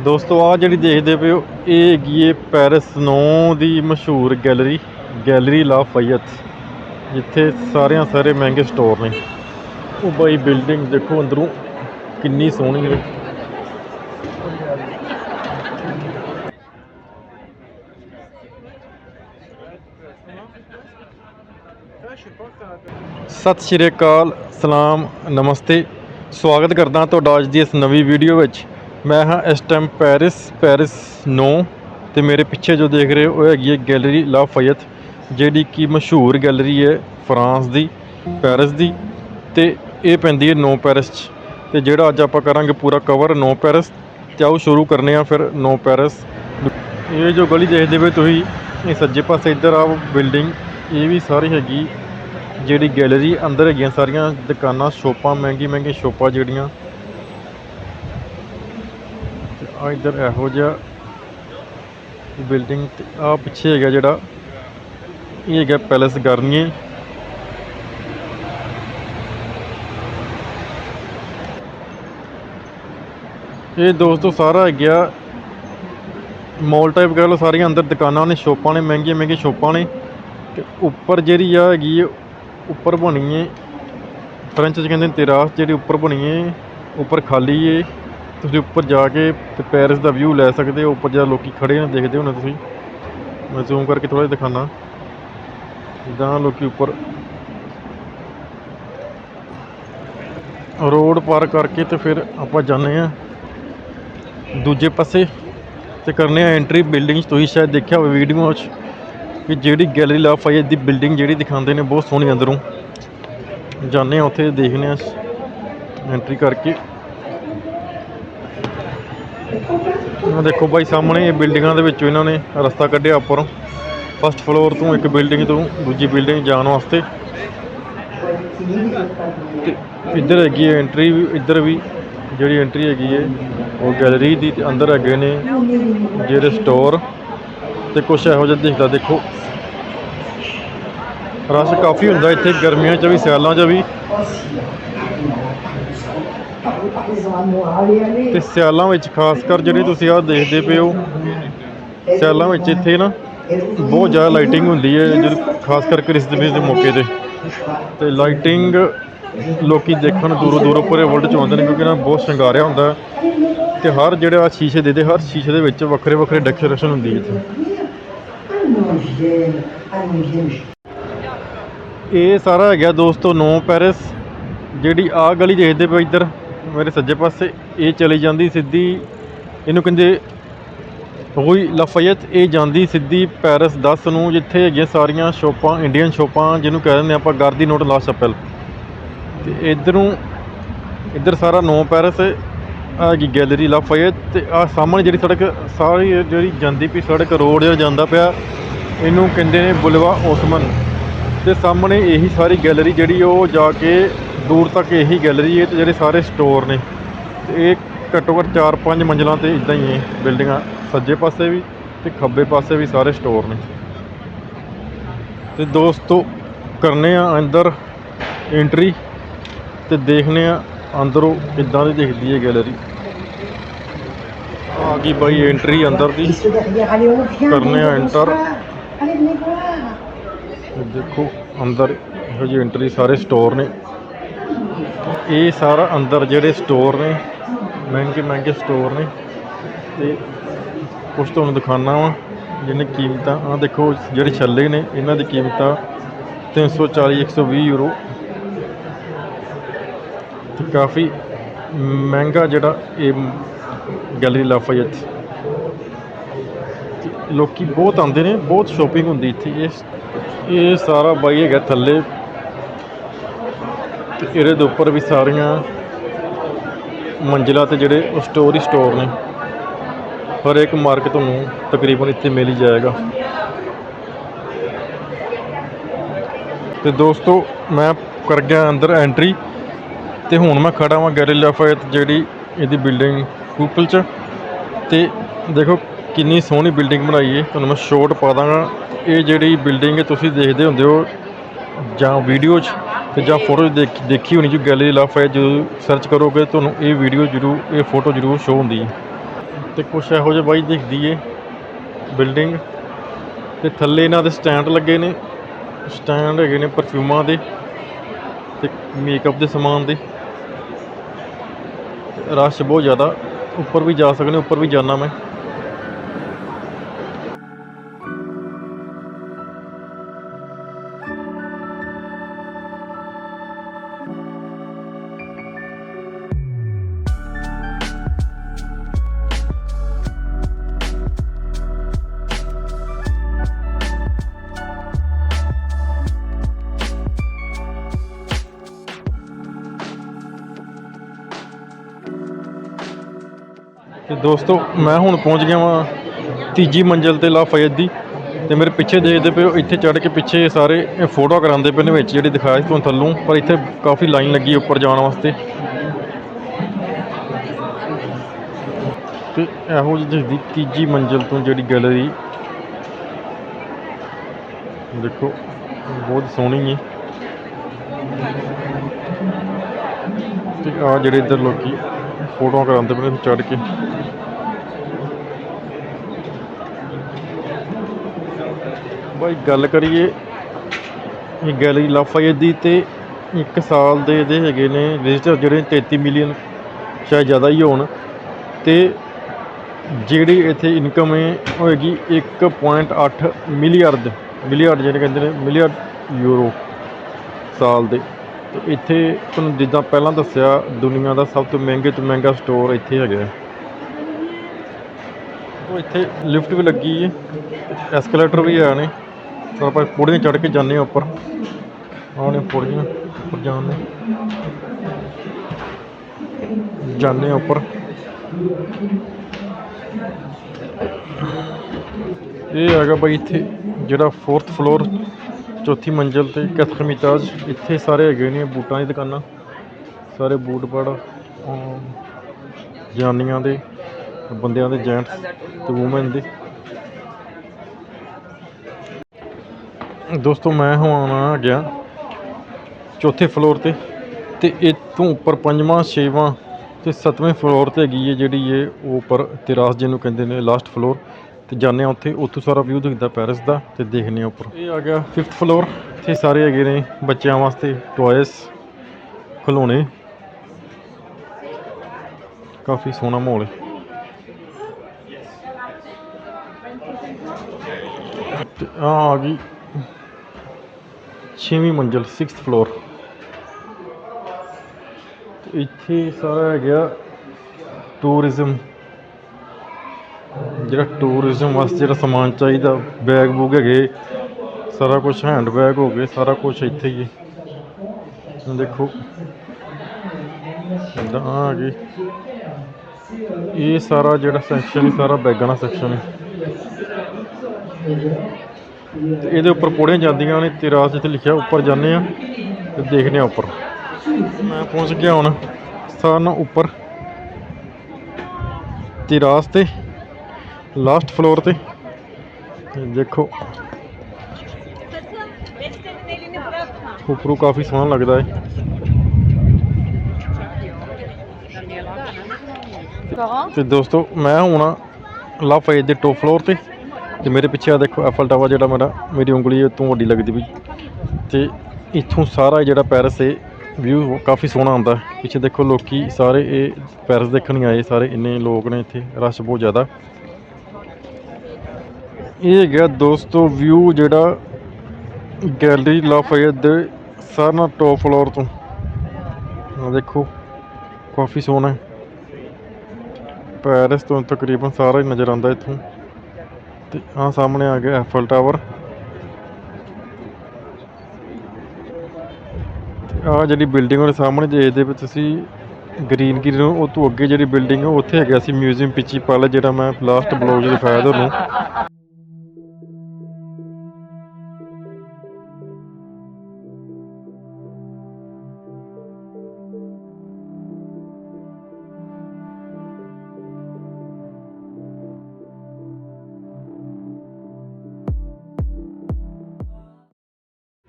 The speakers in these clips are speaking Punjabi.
ਦੋਸਤੋ ਆ ਜਿਹੜੀ ਦੇਖਦੇ ਪਏ ਹੋ, ਇਹ ਹੈਗੀ ਏ ਪੈਰਿਸ ਨੌ ਦੀ ਮਸ਼ਹੂਰ ਗੈਲਰੀ ਗੈਲਰੀ ਲਾ ਫayet ਜਿੱਥੇ ਸਾਰਿਆਂ ਸਾਰੇ ਮਹਿੰਗੇ ਸਟੋਰ ਨੇ। ਉਹ ਬਾਈ ਬਿਲਡਿੰਗ ਦੇਖੋ ਅੰਦਰੋਂ, ਕਿੰਨੀ ਸੋਹਣੀ ਹੈ ਸਤਿ ਸ਼੍ਰੀ ਅਕਾਲ, ਸਲਾਮ, ਨਮਸਤੇ। ਸਵਾਗਤ ਕਰਦਾ ਤੁਹਾਡਾ ਅੱਜ ਦੀ ਇਸ ਨਵੀਂ ਵੀਡੀਓ ਵਿੱਚ। ਮੈਂ ਹਾਂ ਇਸ ਟਾਈਮ ਪੈਰਿਸ ਪੈਰਿਸ ਨੋ ਤੇ ਮੇਰੇ ਪਿੱਛੇ ਜੋ ਦੇਖ ਰਹੇ ਹੋ, ਉਹ ਹੈਗੀ ਹੈ ਗੈਲਰੀ ਲਾ ਫayet ਜਿਹੜੀ ਕਿ ਮਸ਼ਹੂਰ ਗੈਲਰੀ ਹੈ ਫਰਾਂਸ ਦੀ ਪੈਰਿਸ ਦੀ ਤੇ ਇਹ ਪੈਂਦੀ ਹੈ ਨੋ ਪੈਰਿਸ 'ਚ। ਤੇ ਜਿਹੜਾ ਅੱਜ ਆਪਾਂ ਕਰਾਂਗੇ ਪੂਰਾ ਕਵਰ ਨੋ ਪੈਰਿਸ ਤੇ ਆਓ ਸ਼ੁਰੂ ਕਰਨੇ ਆ ਫਿਰ ਨੋ ਪੈਰਿਸ ਇਹ ਜੋ ਗਲੀ ਦੇਖਦੇ ਪਏ ਤੁਸੀਂ, ਇਹ ਸੱਜੇ ਪਾਸੇ ਇੱਧਰ ਆ ਬਿਲਡਿੰਗ ਇਹ ਵੀ ਸਾਰੀ ਹੈਗੀ, ਜਿਹੜੀ ਗੈਲਰੀ ਅੰਦਰ ਹੈਗੀਆਂ ਸਾਰੀਆਂ ਦੁਕਾਨਾਂ, ਸ਼ੋਪਾਂ ਮਹਿੰਗੀ ਮਹਿੰਗੀ ਸ਼ੋਪਾਂ ਜਿਹੜੀਆਂ ਆ ਇੱਧਰ ਇਹੋ ਜਿਹਾ ਬਿਲਡਿੰਗ ਤੇ ਆ ਪਿੱਛੇ ਹੈਗਾ ਜਿਹੜਾ ਇਹ ਹੈਗਾ ਪੈਲੇਸ ਗਰਨੀਏ। ਇਹ ਦੋਸਤੋ ਸਾਰਾ ਹੈਗਾ ਮੌਲ ਟਾਈਪ ਕਹਿ ਲਓ ਸਾਰੀਆਂ ਅੰਦਰ ਦੁਕਾਨਾਂ ਨੇ ਸ਼ੋਪਾਂ ਨੇ ਮਹਿੰਗੀਆਂ ਮਹਿੰਗੀਆਂ ਸ਼ੋਪਾਂ ਨੇ। ਤੇ ਉੱਪਰ ਜਿਹੜੀ ਆ ਹੈਗੀ ਹੈ, ਉੱਪਰ ਬਣੀ ਏ। ਫ੍ਰੈਂਚ ਚ ਕਹਿੰਦੇ ਨੇ ਤੇਰਾਸ ਜਿਹੜੀ ਉੱਪਰ ਬਣੀ ਏ ਉੱਪਰ ਖਾਲੀ ਏ। ਤੁਸੀਂ ਉੱਪਰ ਜਾ ਕੇ ਤੇ ਪੈਰਿਸ ਦਾ ਵਿਊ ਲੈ ਸਕਦੇ ਹੋ, ਉੱਪਰ ਜਾ ਲੋਕੀ ਖੜੇ ਨੇ, ਦੇਖਦੇ ਹੋਣੇ ਤੁਸੀਂ। ਮੈਂ ਜ਼ੂਮ ਕਰਕੇ ਥੋੜਾ ਜਿਹਾ ਦਿਖਾਣਾ ਜਿੱਦਾਂ ਲੋਕੀ ਉੱਪਰ ਰੋਡ ਪਾਰ ਕਰਕੇ ਤੇ ਫਿਰ ਆਪਾਂ ਜਾਂਦੇ ਆ ਦੂਜੇ ਪਾਸੇ ਤੇ ਕਰਨੇ ਆ ਐਂਟਰੀ ਬਿਲਡਿੰਗ 'ਚ ਤੁਸੀਂ ਸ਼ਾਇਦ ਦੇਖਿਆ ਹੋਵੇ ਵੀਡੀਓ 'ਚ ਕਿ ਜਿਹੜੀ ਗੈਲਰੀ ਲਾ ਫayet ਦੀ ਬਿਲਡਿੰਗ ਜਿਹੜੀ ਦਿਖਾਉਂਦੇ ਨੇ, ਬਹੁਤ ਸੋਹਣੀ ਅੰਦਰੋਂ। ਜਾਂਦੇ ਆ ਉੱਥੇ, ਦੇਖਦੇ ਆ ਐਂਟਰੀ ਕਰਕੇ। ਆਹ ਦੇਖੋ ਬਾਈ ਸਾਹਮਣੇ ਇਹ ਬਿਲਡਿੰਗਾਂ ਦੇ ਵਿੱਚੋਂ ਇਹਨਾਂ ਨੇ ਰਸਤਾ ਕੱਢਿਆ ਉੱਪਰੋਂ। ਫਸਟ ਫਲੋਰ ਤੋਂ ਇੱਕ ਬਿਲਡਿੰਗ ਤੋਂ ਦੂਜੀ ਬਿਲਡਿੰਗ ਜਾਣ ਵਾਸਤੇ। ਤੇ ਇੱਧਰ ਹੈਗੀ ਹੈ ਐਂਟਰੀ ਵੀ, ਇੱਧਰ ਵੀ ਜਿਹੜੀ ਐਂਟਰੀ ਹੈਗੀ ਹੈ, ਉਹ ਗੈਲਰੀ ਦੀ ਤੇ ਅੰਦਰ ਹੈਗੇ ਨੇ ਜਿਹੜੇ ਸਟੋਰ ਤੇ ਕੁਛ ਇਹੋ ਜਿਹਾ ਦਿਖਦਾ ਦੇਖੋ। ਰਸ਼ ਕਾਫੀ ਹੁੰਦਾ ਇੱਥੇ, ਗਰਮੀਆਂ 'ਚ ਵੀ, ਸਿਆਲਾਂ 'ਚ ਵੀ। ਤੇ ਸਿਆਲਾਂ ਵਿੱਚ ਖਾਸ ਕਰ ਜਿਹੜੀ ਤੁਸੀਂ ਆਹ ਦੇਖਦੇ ਪਏ ਹੋ, ਸਿਆਲਾਂ ਵਿੱਚ ਇੱਥੇ ਨਾ ਬਹੁਤ ਜ਼ਿਆਦਾ ਲਾਈਟਿੰਗ ਹੁੰਦੀ ਹੈ ਜਦੋਂ ਖਾਸ ਕਰ ਕ੍ਰਿਸਮਸ ਦੇ ਮੌਕੇ ਤੇ। ਤੇ ਲਾਈਟਿੰਗ ਲੋਕੀ ਦੇਖਣ ਦੂਰੋਂ ਦੂਰੋਂ ਪੂਰੇ ਵਰਲਡ ਚ ਆਉਂਦੇ ਨੇ, ਕਿਉਂਕਿ ਨਾ ਬਹੁਤ ਸ਼ਿੰਗਾਰਿਆ ਹੁੰਦਾ ਹੈ। ਤੇ ਹਰ ਜਿਹੜਾ ਸ਼ੀਸ਼ੇ ਦੇ ਦੇ, ਹਰ ਸ਼ੀਸ਼ੇ ਦੇ ਵਿੱਚ ਵੱਖਰੇ ਵੱਖਰੇ ਡੈਕੋਰੇਸ਼ਨ ਹੁੰਦੀ ਹੈ ਇੱਥੇ। ਇਹ ਸਾਰਾ ਹੈਗਾ ਦੋਸਤੋ ਨੋ ਪੈਰਿਸ, ਜਿਹੜੀ ਆ ਗਲੀ ਦੇਖਦੇ ਪਏ ਇੱਧਰ। ਮੇਰੇ ਸੱਜੇ ਪਾਸੇ ਇਹ ਚਲੀ ਜਾਂਦੀ ਸਿੱਧੀ, ਇਹਨੂੰ ਕਹਿੰਦੇ ਹੋਈ ਲਫayette ਇਹ ਜਾਂਦੀ ਸਿੱਧੀ ਪੈਰਿਸ 10 ਨੂੰ, ਜਿੱਥੇ ਹੈਗੀਆਂ ਸਾਰੀਆਂ ਸ਼ੋਪਾਂ, ਇੰਡੀਅਨ ਸ਼ੋਪਾਂ, ਜਿਹਨੂੰ ਕਹਿ ਦਿੰਦੇ ਆਪਾਂ ਗਾਰਦੀ ਨੋਟ ਲਾ। ਚੱਪਲ ਤੇ ਇਧਰੋਂ, ਇੱਧਰ ਸਾਰਾ ਨੋ ਪੈਰਿਸ ਹੈ ਆਹ ਹੈਗੀ ਗੈਲਰੀ ਲਫayette ਤੇ ਆ ਸਾਹਮਣੇ ਜਿਹੜੀ ਸੜਕ, ਸਾਰੀ ਜਿਹੜੀ ਜਾਂਦੀ ਪਈ ਸੜਕ, ਰੋਡ ਜਿਹੜਾ ਜਾਂਦਾ ਪਿਆ, ਇਹਨੂੰ ਕਹਿੰਦੇ ਨੇ ਬੁਲਵਾ ਓਸਮਨ। ਤੇ ਸਾਹਮਣੇ ਇਹੀ ਸਾਰੀ ਗੈਲਰੀ ਜਿਹੜੀ ਉਹ ਜਾ ਕੇ ਦੂਰ ਤੱਕ ਇਹੀ ਗੈਲਰੀ ਹੈ ਤੇ ਜਿਹੜੇ ਸਾਰੇ ਸਟੋਰ ਨੇ ਤੇ ਇਹ ਘੱਟੋ ਘੱਟ 4-5 ਮੰਜ਼ਲਾਂ ਤੇ ਇਦਾਂ ਹੀ ਹੈ ਬਿਲਡਿੰਗਾਂ ਸੱਜੇ ਪਾਸੇ ਵੀ ਤੇ ਖੱਬੇ ਪਾਸੇ ਵੀ ਸਾਰੇ ਸਟੋਰ ਨੇ। ਤੇ ਦੋਸਤੋ, ਕਰਨੇ ਆ ਅੰਦਰ ਐਂਟਰੀ ਤੇ ਦੇਖਨੇ ਆ ਅੰਦਰੋਂ ਕਿੱਦਾਂ ਦੀ ਦਿਖਦੀ ਹੈ ਗੈਲਰੀ ਆ ਗਈ ਬਾਈ ਐਂਟਰੀ ਅੰਦਰ ਦੀ। ਕਰਨੇ ਆ ਐਂਟਰ ਦੇਖੋ, ਅੰਦਰ ਇਹੋ ਜਿਹੀ ਐਂਟਰੀ ਸਾਰੇ ਸਟੋਰ ਨੇ। ਇਹ ਸਾਰਾ ਅੰਦਰ ਜਿਹੜੇ ਸਟੋਰ ਨੇ, ਮਹਿੰਗੇ ਮਹਿੰਗੇ ਸਟੋਰ ਨੇ, ਤੇ ਕੁਝ ਤੁਹਾਨੂੰ ਦਿਖਾਣਾ ਵਾ, ਜਿਹਨੇ ਕੀਮਤਾਂ ਆ ਦੇਖੋ ਜਿਹੜੇ ਛੱਲੇ ਨੇ, ਇਹਨਾਂ ਦੀ ਕੀਮਤਾਂ 340 120 ਯੂਰੋ ਤੇ ਕਾਫੀ ਮਹਿੰਗਾ ਜਿਹੜਾ ਇਹ ਗੈਲਰੀ ਲਾਫਾਇਤ ਲੋਕੀ ਬਹੁਤ ਆਉਂਦੇ ਨੇ, ਬਹੁਤ ਸ਼ੋਪਿੰਗ ਹੁੰਦੀ ਇੱਥੇ। ਇਹ ਇਹ ਸਾਰਾ ਬਾਈ ਹੈਗਾ ਥੱਲੇ। ਤੇ ਇਹਦੇ ਦੇ ਉੱਪਰ ਵੀ ਸਾਰੀਆਂ ਮੰਜ਼ਿਲਾਂ ਤੇ ਜਿਹੜੇ ਸਟੋਰ ਹੀ ਸਟੋਰ ਨੇ। ਹਰ ਇੱਕ ਮਾਰਕ ਤੁਹਾਨੂੰ ਤਕਰੀਬਨ ਇੱਥੇ ਮਿਲ ਹੀ ਜਾਏਗਾ। ਤੇ ਦੋਸਤੋ, ਮੈਂ ਕਰ ਗਿਆ ਅੰਦਰ ਐਂਟਰੀ ਤੇ ਹੁਣ ਮੈਂ ਖੜਾ ਵਾਂ ਗੈਰੀ ਲਾਫਾਇਤ ਜਿਹੜੀ ਇਹਦੀ ਬਿਲਡਿੰਗ ਕੂਪਲ ਚ। ਤੇ ਦੇਖੋ ਕਿੰਨੀ ਸੋਹਣੀ ਬਿਲਡਿੰਗ ਬਣਾਈ ਹੈ ਤੁਹਾਨੂੰ ਮੈਂ ਸ਼ੋਟ ਪਾ ਦਾਂਗਾ। ਇਹ ਜਿਹੜੀ ਬਿਲਡਿੰਗ ਹੈ ਤੁਸੀਂ ਦੇਖਦੇ ਹੁੰਦੇ ਹੋ ਜਾਂ ਵੀਡੀਓ 'ਚ ਤੇ ਜਾਂ ਫੋਟੋ ਦੇਖ ਦੇਖੀ ਹੋਣੀ ਜੋ ਗੈਲਰੀ ਲਫ਼ ਹੈ ਜਦੋਂ ਸਰਚ ਕਰੋਗੇ, ਤੁਹਾਨੂੰ ਇਹ ਵੀਡੀਓ ਜ਼ਰੂਰ ਇਹ ਫੋਟੋ ਜ਼ਰੂਰ ਸ਼ੋ ਹੁੰਦੀ ਹੈ। ਤੇ ਕੁਛ ਇਹੋ ਜਿਹਾ ਬਾਈ ਦਿਖਦੀ ਏ ਬਿਲਡਿੰਗ ਤੇ ਥੱਲੇ ਇਹਨਾਂ ਦੇ ਸਟੈਂਡ ਲੱਗੇ ਨੇ। ਸਟੈਂਡ ਹੈਗੇ ਨੇ ਪਰਫਿਊਮਾਂ ਦੇ ਤੇ ਮੇਕਅਪ ਦੇ ਸਮਾਨ ਦੇ। ਰਸ਼ ਬਹੁਤ ਜ਼ਿਆਦਾ। ਉੱਪਰ ਵੀ ਜਾ ਸਕਦੇ ਉੱਪਰ ਵੀ ਜਾਣਾ ਮੈਂ। ਦੋਸਤੋ, ਮੈਂ ਹੁਣ ਪਹੁੰਚ ਗਿਆ ਵਾਂ ਤੀਜੀ ਮੰਜ਼ਿਲ ਤੇ ਲਾ ਫayed ਦੀ ਤੇ ਮੇਰੇ ਪਿੱਛੇ ਦੇਖਦੇ ਪਏ ਇੱਥੇ ਚੜ੍ਹ ਕੇ ਪਿੱਛੇ ਸਾਰੇ ਇਹ ਫੋਟੋ ਕਰਾਉਂਦੇ ਪਏ ਨੇ ਵਿੱਚ, ਜਿਹੜੀ ਦਿਖਾਇਆ ਸੀ ਤੁਹਾਨੂੰ ਥੱਲੋਂ, ਪਰ ਇੱਥੇ ਕਾਫੀ ਲਾਈਨ ਲੱਗੀ ਉੱਪਰ ਜਾਣ ਵਾਸਤੇ। ਤੇ ਇਹੋ ਜਿਹੀ ਦਿਖਦੀ ਤੀਜੀ ਮੰਜ਼ਿਲ ਤੋਂ ਜਿਹੜੀ ਗੈਲਰੀ। ਦੇਖੋ, ਬਹੁਤ ਸੋਹਣੀ ਹੈ। ਤੇ ਆ ਜਿਹੜੇ ਇੱਧਰ ਲੋਕੀ ਫੋਟੋਆਂ ਕਰਾਉਂਦੇ ਪਏ ਨੇ ਚੜ ਕੇ। ਬਾਈ ਗੱਲ ਕਰੀਏ, ਇਹ ਗੈਲਰੀ ਲਾਫਾਇਤ ਦੀ ਤੇ ਇੱਕ ਸਾਲ ਦੇ ਇਹਦੇ ਹੈਗੇ ਨੇ ਵਿਜ਼ਿਟਰ ਜਿਹੜੇ 33 ਮਿਲੀਅਨ, ਸ਼ਾਇਦ ਜ਼ਿਆਦਾ ਹੀ ਹੋਣ। ਤੇ ਜਿਹੜੀ ਇੱਥੇ ਇਨਕਮ ਹੈ, ਉਹ ਹੈਗੀ 1.8 ਮਿਲੀਅਰਡ ਮਿਲੀਅਰਡ ਜਿਹੜੇ ਕਹਿੰਦੇ ਨੇ, ਮਿਲੀਅਰਡ ਯੂਰੋ ਸਾਲ ਦੇ। ਤੇ ਇੱਥੇ ਤੁਹਾਨੂੰ ਜਿੱਦਾਂ ਪਹਿਲਾਂ ਦੱਸਿਆ, ਦੁਨੀਆ ਦਾ ਸਭ ਤੋਂ ਮਹਿੰਗੇ ਤੋਂ ਮਹਿੰਗਾ ਸਟੋਰ ਇੱਥੇ ਹੈਗਾ। ਹੈ। ਉਹ ਇੱਥੇ ਲਿਫਟ ਵੀ ਲੱਗੀ ਹੈ ਐਸਕੇਲੇਟਰ ਵੀ ਆ ਨੇ ਤਾਂ ਆਪਾਂ ਪੌੜੀਆਂ ਚੜ੍ਹ ਕੇ ਜਾਂਦੇ ਹਾਂ ਉੱਪਰ। ਆਹ ਨੇ ਪੌੜੀਆਂ ਉੱਪਰ ਜਾਣ ਨੇ। ਜਾਂਦੇ ਹਾਂ ਉੱਪਰ। ਇਹ ਹੈਗਾ ਬਾਈ ਇੱਥੇ ਜਿਹੜਾ 4th ਫਲੋਰ ਚੌਥੀ ਮੰਜ਼ਿਲ ਤੇ ਕਥਰਮੀ ਤਾਜ ਇੱਥੇ ਸਾਰੇ ਹੈਗੇ ਨੇ ਬੂਟਾਂ ਦੀ ਦੁਕਾਨਾਂ। ਸਾਰੇ ਬੂਟ ਪੜ। ਜਾਨੀਆਂ ਦੇ। ਬੰਦਿਆਂ ਦੇ ਜੈਂਟਸ ਤੇ ਔਮਨ ਦੇ। ਦੋਸਤੋ, ਮੈਂ ਹੁਣ ਆ ਗਿਆ ਚੌਥੇ ਫਲੋਰ ਤੇ ਤੇ ਇਹ ਤੋਂ ਉੱਪਰ ਪੰਜਵਾਂ, ਛੇਵਾਂ ਤੇ ਸੱਤਵੇਂ ਫਲੋਰ ਤੇ ਹੈਗੀ ਹੈ ਜਿਹੜੀ ਇਹ ਉਹ ਉੱਪਰ ਤੇਰਾਸ ਜਿਹਨੂੰ ਕਹਿੰਦੇ ਨੇ ਲਾਸਟ ਫਲੋਰ ਤੇ ਜਾਂਦੇ ਆ ਉੱਥੇ। ਉੱਥੋਂ ਸਾਰਾ ਵਿਊ ਦਿਖਦਾ ਪੈਰਿਸ ਦਾ ਤੇ ਦੇਖਦੇ ਆ ਉੱਪਰ। ਇਹ ਆ ਗਿਆ 5th ਫਲੋਰ ਇੱਥੇ ਸਾਰੇ ਹੈਗੇ ਨੇ ਬੱਚਿਆਂ ਵਾਸਤੇ ਟੌਇਸ ਖਿਡੌਣੇ ਕਾਫੀ ਸੋਹਣਾ ਮਾਹੌਲ ਹੈ ਤੇ ਆ ਆ ਗਈ। ਛੇਵੀਂ ਮੰਜ਼ਿਲ 6th ਫਲੋਰ ਇੱਥੇ ਸਾਰਾ ਹੈਗਾ ਟੂਰਿਜ਼ਮ ਜਿਹੜਾ ਟੂਰਿਜ਼ਮ ਵਾਸਤੇ ਜਿਹੜਾ ਸਮਾਨ ਚਾਹੀਦਾ ਬੈਗ ਬੂਗ ਹੈਗੇ, ਸਾਰਾ ਕੁਝ ਹੈਂਡ ਬੈਗ ਹੋ ਗਏ, ਸਾਰਾ ਕੁਝ ਇੱਥੇ ਹੀ ਹੈ। ਦੇਖੋ। ਇੱਦਾਂ ਆ ਗਈ। ਇਹ ਸਾਰਾ ਜਿਹੜਾ ਸੈਕਸ਼ਨ ਸਾਰਾ ਬੈਗਾਂ ਦਾ ਸੈਕਸ਼ਨ ਹੈ। ਤੇ ਇਹਦੇ ਉੱਪਰ ਪੌੜੀਆਂ ਜਾਂਦੀਆਂ ਨੇ ਤੇਰਾਸ ਜਿੱਥੇ ਲਿਖਿਆ ਉੱਪਰ ਜਾਂਦੇ ਆ ਤੇ ਦੇਖਦੇ ਆ ਉੱਪਰ। ਮੈਂ ਪਹੁੰਚ ਗਿਆ ਹੁਣ ਸਥਾਨ ਉੱਪਰ। ਤੇਰਾਸ ਤੇ ਲਾਸਟ ਫਲੋਰ ਤੇ। ਦੇਖੋ। ਉੱਪਰੋਂ ਕਾਫੀ ਸੋਹਣਾ ਲੱਗਦਾ ਹੈ ਤੇ ਦੋਸਤੋ ਮੈਂ ਹੁਣ ਲਾ ਫੇਜ ਦੇ ਟੋਪ ਫਲੋਰ ਤੇ। ਤੇ ਮੇਰੇ ਪਿੱਛੇ ਆ ਦੇਖੋ ਐਫਲ ਟਾਵਰ ਜਿਹੜਾ ਮੇਰਾ, ਮੇਰੀ ਉਂਗਲੀ ਤੋਂ ਵੱਡੀ ਲੱਗਦੀ ਵੀ। ਤੇ ਇੱਥੋਂ ਸਾਰਾ ਜਿਹੜਾ ਪੈਰਿਸ ਹੈ ਵਿਊ ਕਾਫੀ ਸੋਹਣਾ ਆਉਂਦਾ। ਪਿੱਛੇ ਦੇਖੋ ਲੋਕੀ ਸਾਰੇ ਇਹ ਪੈਰਿਸ ਦੇਖਣ ਹੀ ਆਏ, ਸਾਰੇ ਇੰਨੇ ਲੋਕ ਨੇ ਇੱਥੇ, ਰਸ਼ ਬਹੁਤ ਜ਼ਿਆਦਾ। ਇਹ ਹੈਗਾ ਦੋਸਤੋ ਵਿਊ ਜਿਹੜਾ ਗੈਲਰੀ ਲਾਫਾਇਤ ਦੇ ਸਾਰਿਆਂ ਨਾਲੋਂ ਟੌਪ ਫਲੋਰ ਤੋਂ। ਆ ਦੇਖੋ, ਕਾਫੀ ਸੋਹਣਾ। ਪੈਰਿਸ ਤੋਂ ਤਕਰੀਬਨ ਸਾਰਾ ਹੀ ਨਜ਼ਰ ਆਉਂਦਾ ਇੱਥੋਂ। ਤੇ ਆ ਸਾਹਮਣੇ ਆ ਗਿਆ ਐਫਲ ਟਾਵਰ ਆ ਜਿਹੜੀ ਬਿਲਡਿੰਗ ਉਹਦੇ ਸਾਹਮਣੇ ਦੇਖਦੇ ਵਿੱਚ ਤੁਸੀਂ ਗ੍ਰੀਨ ਗ੍ਰੀਨ ਉਹ ਤੋਂ ਅੱਗੇ ਜਿਹੜੀ ਬਿਲਡਿੰਗ ਹੈ ਉੱਥੇ ਹੈਗਾ ਸੀ ਮਿਊਜ਼ੀਅਮ ਪਿੱਛੀ ਪਾਲਾ ਜਿਹੜਾ ਮੈਂ ਲਾਸਟ ਬਲੌਗ 'ਚ ਦਿਖਾਇਆ ਤੁਹਾਨੂੰ।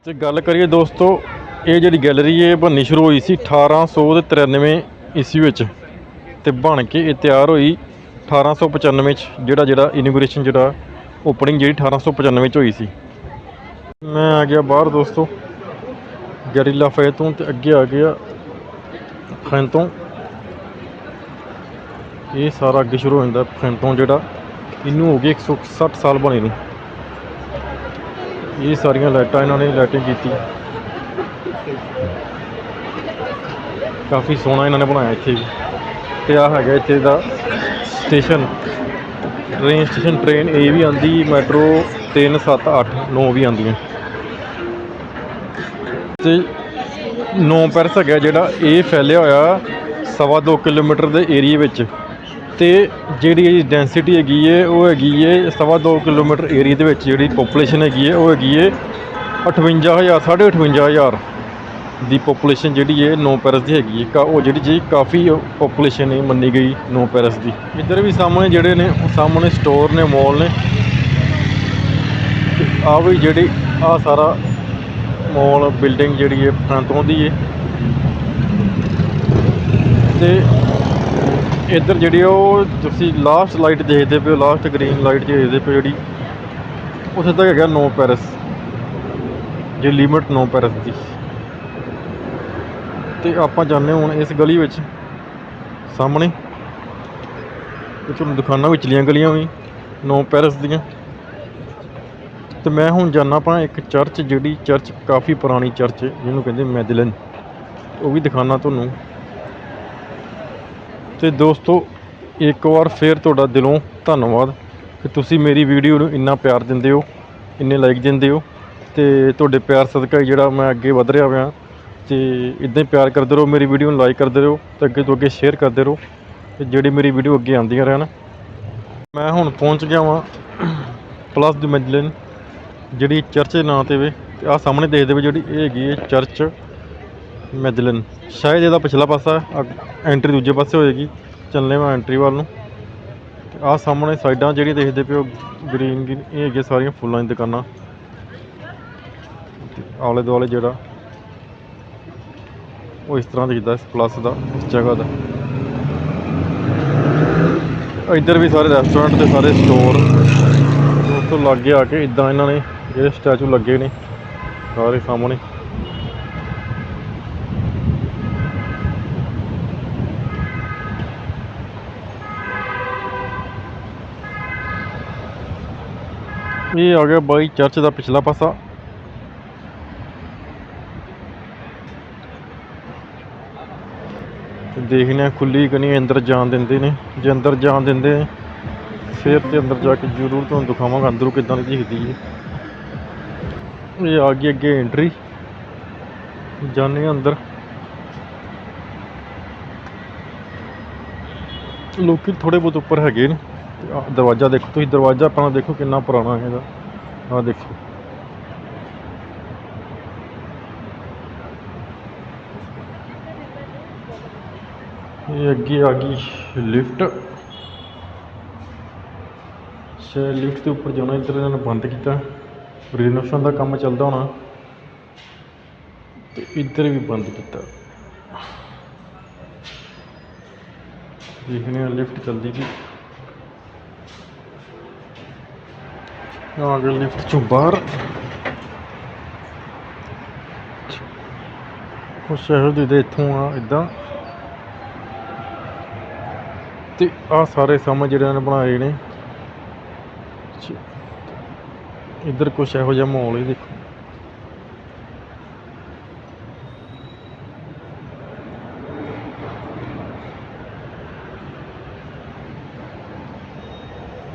ਜੇ ਗੱਲ ਕਰੀਏ ਦੋਸਤੋ, ਇਹ ਜਿਹੜੀ ਗੈਲਰੀ ਹੈ ਇਹ ਬਣਨੀ ਸ਼ੁਰੂ ਹੋਈ ਸੀ 1893 ਈਸਵੀ ਵਿੱਚ ਤੇ ਬਣ ਕੇ ਇਹ ਤਿਆਰ ਹੋਈ 1895 ਚ, ਜਿਹੜਾ ਜਿਹੜਾ ਇਨੋਗ੍ਰੇਸ਼ਨ ਜਿਹੜਾ ਓਪਨਿੰਗ ਜਿਹੜੀ 1895 ਚ ਹੋਈ ਸੀ। ਮੈਂ ਆ ਗਿਆ ਬਾਹਰ ਦੋਸਤੋ, ਗੈਰੀਲਾ ਫੇ ਤੋਂ ਤੇ ਅੱਗੇ ਆ ਗਿਆ ਫੈਂਤੋਂ ਇਹ ਸਾਰਾ ਅੱਗੇ ਸ਼ੁਰੂ ਹੋ ਜਾਂਦਾ ਫੈਂਤੋਂ ਜਿਹੜਾ, ਇਹਨੂੰ ਹੋ ਗਏ 160 ਸਾਲ ਬਣੇ ਨੂੰ। ਇਹ ਸਾਰੀਆਂ ਲਾਈਟਾਂ, ਇਹਨਾਂ ਨੇ ਲਾਈਟਿੰਗ ਕੀਤੀ। ਕਾਫੀ ਸੋਹਣਾ ਇਹਨਾਂ ਨੇ ਬਣਾਇਆ ਇੱਥੇ ਵੀ। ਤੇ ਆ ਹੈਗਾ ਇੱਥੇ ਦਾ ਸਟੇਸ਼ਨ। ਟ੍ਰੇਨ ਸਟੇਸ਼ਨ ਟ੍ਰੇਨ ਇਹ ਵੀ ਆਂਦੀ ਮੈਟਰੋ 3 7 8 9 ਵੀ ਆਂਦੀਆਂ ਤੇ ਨੌ ਪੈਰਸ ਹੈਗਾ ਜਿਹੜਾ ਇਹ ਫੈਲਿਆ ਹੋਇਆ ਸਵਾ ਦੋ ਕਿਲੋਮੀਟਰ ਦੇ ਏਰੀਏ ਵਿੱਚ। ਤੇ ਜਿਹੜੀ ਇਹਦੀ ਡੈਂਸਿਟੀ ਹੈਗੀ ਏ, ਉਹ ਹੈਗੀ ਏ ਸਵਾ ਦੋ ਕਿਲੋਮੀਟਰ ਏਰੀਏ ਦੇ ਵਿੱਚ ਜਿਹੜੀ ਪੋਪੂਲੇਸ਼ਨ ਹੈਗੀ ਏ, ਉਹ ਹੈਗੀ ਏ 58000 58500 ਦੀ ਪੋਪੂਲੇਸ਼ਨ ਜਿਹੜੀ ਹੈ ਨੌ ਪੈਰਸ ਦੀ ਹੈਗੀ ਹੈ ਕਾ- ਉਹ ਜਿਹੜੀ ਜੀ ਕਾਫੀ ਪੋਪੂਲੇਸ਼ਨ ਹੈ ਮੰਨੀ ਗਈ ਨੌ ਪੈਰਸ ਦੀ ਇੱਧਰ ਵੀ ਸਾਹਮਣੇ ਜਿਹੜੇ ਨੇ, ਉਹ ਸਾਹਮਣੇ ਸਟੋਰ ਨੇ ਮਾਲ ਨੇ। ਆ ਵੀ ਜਿਹੜੀ ਆ ਸਾਰਾ ਮਾਲ ਬਿਲਡਿੰਗ ਜਿਹੜੀ ਹੈ ਫਰੰਟੋਂ ਦੀ ਹੈ ਤੇ ਇੱਧਰ ਜਿਹੜੀ ਉਹ ਤੁਸੀਂ ਲਾਸਟ ਲਾਈਟ ਦੇਖਦੇ ਪਏ ਲਾਸਟ ਗ੍ਰੀਨ ਲਾਈਟ ਦੇਖਦੇ ਪਏ ਜਿਹੜੀ, ਉੱਥੇ ਤੱਕ ਹੈਗਾ ਨੋ ਪੈਰਸ ਜੇ ਲਿਮਿਟ ਨੋ ਪੈਰਸ ਦੀ। ਤੇ ਆਪਾਂ ਜਾਂਦੇ ਹੁਣ ਇਸ ਗਲੀ ਵਿੱਚ, ਸਾਹਮਣੇ, ਤੇ ਤੁਹਾਨੂੰ ਦੁਕਾਨਾਂ ਵਿਚਲੀਆਂ ਗਲੀਆਂ ਵੀ ਨੋ ਪੈਰਸ ਦੀਆਂ। ਤੇ ਮੈਂ ਹੁਣ ਜਾਣਾ ਆਪਾਂ ਇੱਕ ਚਰਚ ਜਿਹੜੀ ਚਰਚ ਕਾਫੀ ਪੁਰਾਣੀ ਚਰਚ ਜਿਹਨੂੰ ਕਹਿੰਦੇ ਮੈਦਲਨ ਉਹ ਵੀ ਦਿਖਾਣਾ ਤੁਹਾਨੂੰ। ਤੇ ਦੋਸਤੋ, ਇੱਕ ਵਾਰ ਫੇਰ ਤੁਹਾਡਾ ਦਿਲੋਂ ਧੰਨਵਾਦ ਕਿ ਤੁਸੀਂ ਮੇਰੀ ਵੀਡੀਓ ਨੂੰ ਇੰਨਾ ਪਿਆਰ ਦਿੰਦੇ ਹੋ, ਇੰਨੇ ਲਾਈਕ ਦਿੰਦੇ ਹੋ ਤੇ ਤੁਹਾਡੇ ਪਿਆਰ ਸਦਕਾ ਹੀ ਜਿਹੜਾ ਮੈਂ ਅੱਗੇ ਵਧ ਰਿਹਾ ਪਿਆ ਤੇ ਇਦਾਂ ਹੀ ਪਿਆਰ ਕਰਦੇ ਰਹੋ, ਮੇਰੀ ਵੀਡੀਓ ਨੂੰ ਲਾਈਕ ਕਰਦੇ ਰਹੋ ਤੇ ਅੱਗੇ ਤੋਂ ਅੱਗੇ ਸ਼ੇਅਰ ਕਰਦੇ ਰਹੋ ਤੇ ਜਿਹੜੀ ਮੇਰੀ ਵੀਡੀਓ ਅੱਗੇ ਆਉਂਦੀਆਂ ਰਹਿਣ। ਮੈਂ ਹੁਣ ਪਹੁੰਚ ਗਿਆ ਵਾਂ ਪਲੱਸ ਦੀ ਮੈਦਲਨ ਜਿਹੜੀ ਚਰਚ ਦੇ ਨਾਂ ਤੇ ਵੇ, ਤੇ ਆ ਸਾਹਮਣੇ ਦੇਖਦੇ ਵੇ ਜਿਹੜੀ ਇਹ ਹੈਗੀ ਹੈ ਚਰਚ। ਮੈਦਲਨ ਸ਼ਾਇਦ ਇਹਦਾ ਪਿਛਲਾ ਪਾਸਾ ਐਂਟਰੀ ਦੂਜੇ ਪਾਸੇ ਹੋਏਗੀ। ਚੱਲਨੇ ਮੈਂ ਐਂਟਰੀ ਵੱਲ ਨੂੰ। ਤੇ ਆ ਸਾਹਮਣੇ ਸਾਈਡਾਂ ਜਿਹੜੀ ਦੇਖਦੇ ਪਿਓ ਗ੍ਰੀਨ ਗ੍ਰੀਨ ਇਹ ਹੈਗੀਆਂ ਸਾਰੀਆਂ ਫੁੱਲਾਂ ਦੀ ਦੁਕਾਨਾਂ। ਤੇ ਆਲੇ ਦੁਆਲੇ ਜਿਹੜਾ, ਉਹ ਇਸ ਤਰ੍ਹਾਂ ਦਿਖਦਾ, ਇਸ ਪਲੱਸ ਦਾ, ਇਸ ਜਗ੍ਹਾ ਦਾ। ਇੱਧਰ ਵੀ ਸਾਰੇ ਰੈਸਟੋਰੈਂਟ ਤੇ ਸਾਰੇ ਸਟੋਰ ਉਸ ਤੋਂ ਲਾਗੇ ਆ ਕੇ ਇਦਾਂ ਇਹਨਾਂ ਨੇ, ਜਿਹੜੇ ਸਟੈਚੂ ਲੱਗੇ ਨੇ, ਸਾਰੇ ਸਾਹਮਣੇ। ਇਹ ਆ ਗਿਆ ਬਾਈ ਚਰਚ ਦਾ ਪਿਛਲਾ ਪਾਸਾ। ਤੇ ਦੇਖਦੇ ਹਾਂ ਖੁੱਲੀ ਕਨੀ ਅੰਦਰ ਜਾਣ ਦਿੰਦੇ ਨੇ। ਜੇ ਅੰਦਰ ਜਾਣ ਦਿੰਦੇ ਨੇ, ਫਿਰ ਤੇ ਅੰਦਰ ਜਾ ਕੇ ਜ਼ਰੂਰ ਤੁਹਾਨੂੰ ਦਿਖਾਵਾਂਗਾ, ਅੰਦਰੋਂ ਕਿੱਦਾਂ ਦੀ ਦਿਖਦੀ ਹੈ। ਇਹ ਆ ਗਈ ਅੱਗੇ ਐਂਟਰੀ ਜਾਣੇ ਅੰਦਰ। ਲੋਕੀ ਥੋੜੇ ਬਹੁਤ ਉੱਪਰ ਹੈਗੇ ਨੇ। ਦਰਵਾਜ਼ਾ ਦੇਖੋ ਤੁਸੀਂ ਦਰਵਾਜ਼ਾ ਆਪਣਾ ਦੇਖੋ ਕਿੰਨਾ ਪੁਰਾਣਾ ਹੈ ਇਹਦਾ ਆਹ ਦੇਖੋ ਇਹ ਅੱਗੇ ਆ ਗਈ ਲਿਫਟ ਸ਼ਾਇਦ ਲਿਫਟ ਦੇ ਉੱਪਰ ਜਾਣਾ ਇੱਧਰ ਇਹਨਾਂ ਨੇ ਬੰਦ ਕੀਤਾ ਰੀਨੋਵੇਸ਼ਨ ਦਾ ਕੰਮ ਚੱਲਦਾ ਹੋਣਾ ਤੇ ਇੱਧਰ ਵੀ ਬੰਦ ਕੀਤਾ ਦੇਖਦੇ ਹਾਂ ਲਿਫਟ ਚੱਲਦੀ ਪਈ ਆ ਗਏ ਲਿਫਟ ਚੋਂ ਬਾਹਰ ਉਹ ਸ਼ਹਿਰ ਦੇ ਇੱਥੋਂ ਆ ਇਦਾਂ ਤੇ ਆ ਸਾਰੇ ਸਾਹਮਣੇ ਜਿਹੜੇ ਨੇ ਬਣਾਏ ਨੇ ਇੱਧਰ ਕੁਛ ਇਹੋ ਜਿਹਾ ਮਾਹੌਲ ਹੀ ਦੇਖੋ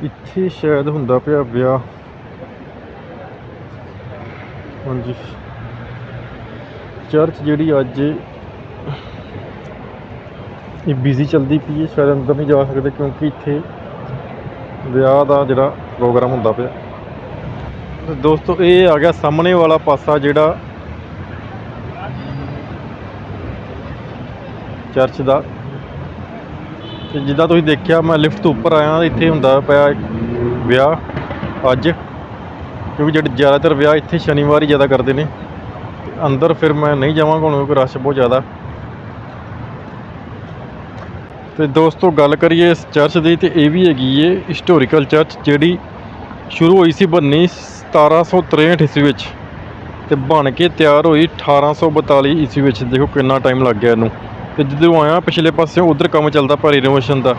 ਇੱਥੇ ਸ਼ਾਇਦ ਹੁੰਦਾ ਪਿਆ ਵਿਆਹ ਹਾਂਜੀ। ਚਰਚ ਜਿਹੜੀ ਅੱਜ ਇਹ ਬਿਜ਼ੀ ਚੱਲਦੀ ਪਈ ਹੈ, ਸ਼ਾਇਦ ਅੰਦਰ ਨਹੀਂ ਜਾ ਸਕਦੇ ਕਿਉਂਕਿ ਇੱਥੇ ਵਿਆਹ ਦਾ ਜਿਹੜਾ ਪ੍ਰੋਗਰਾਮ ਹੁੰਦਾ ਪਿਆ। ਦੋਸਤੋ, ਇਹ ਆ ਗਿਆ ਸਾਹਮਣੇ ਵਾਲਾ ਪਾਸਾ ਜਿਹੜਾ ਚਰਚ ਦਾ। ਤੇ ਜਿੱਦਾਂ ਤੁਸੀਂ ਦੇਖਿਆ, ਮੈਂ ਲਿਫਟ ਤੋਂ ਉੱਪਰ ਆਇਆ, ਇੱਥੇ ਹੁੰਦਾ ਪਿਆ ਵਿਆਹ ਅੱਜ। ਕਿਉਂਕਿ ਜਿਹੜੇ ਜ਼ਿਆਦਾਤਰ ਵਿਆਹ ਇੱਥੇ ਸ਼ਨੀਵਾਰ ਹੀ ਜ਼ਿਆਦਾ ਕਰਦੇ ਨੇ। ਤੇ ਅੰਦਰ ਫਿਰ ਮੈਂ ਨਹੀਂ ਜਾਵਾਂਗਾ, ਹੁਣ ਕਿਉਂਕਿ ਰਸ਼ ਬਹੁਤ ਜ਼ਿਆਦਾ। ਤੇ ਦੋਸਤੋ, ਗੱਲ ਕਰੀਏ ਇਸ ਚਰਚ ਦੀ, ਤੇ ਇਹ ਵੀ ਹੈਗੀ ਏ ਹਿਸਟੋਰੀਕਲ ਚਰਚ, ਜਿਹੜੀ ਸ਼ੁਰੂ ਹੋਈ ਸੀ ਬੰਨੀ 1763 ਈਸਵੀ ਵਿੱਚ ਤੇ ਬਣ ਕੇ ਤਿਆਰ ਹੋਈ 1842 ਈਸਵੀ ਵਿੱਚ। ਦੇਖੋ ਕਿੰਨਾ ਟਾਈਮ ਲੱਗ ਗਿਆ ਇਹਨੂੰ। ਤੇ ਜਦੋਂ ਆਇਆ, ਪਿਛਲੇ ਪਾਸੇ ਉਧਰ ਕੰਮ ਚੱਲਦਾ ਭਾਰੀ ਰਿਨੋਵੇਸ਼ਨ ਦਾ।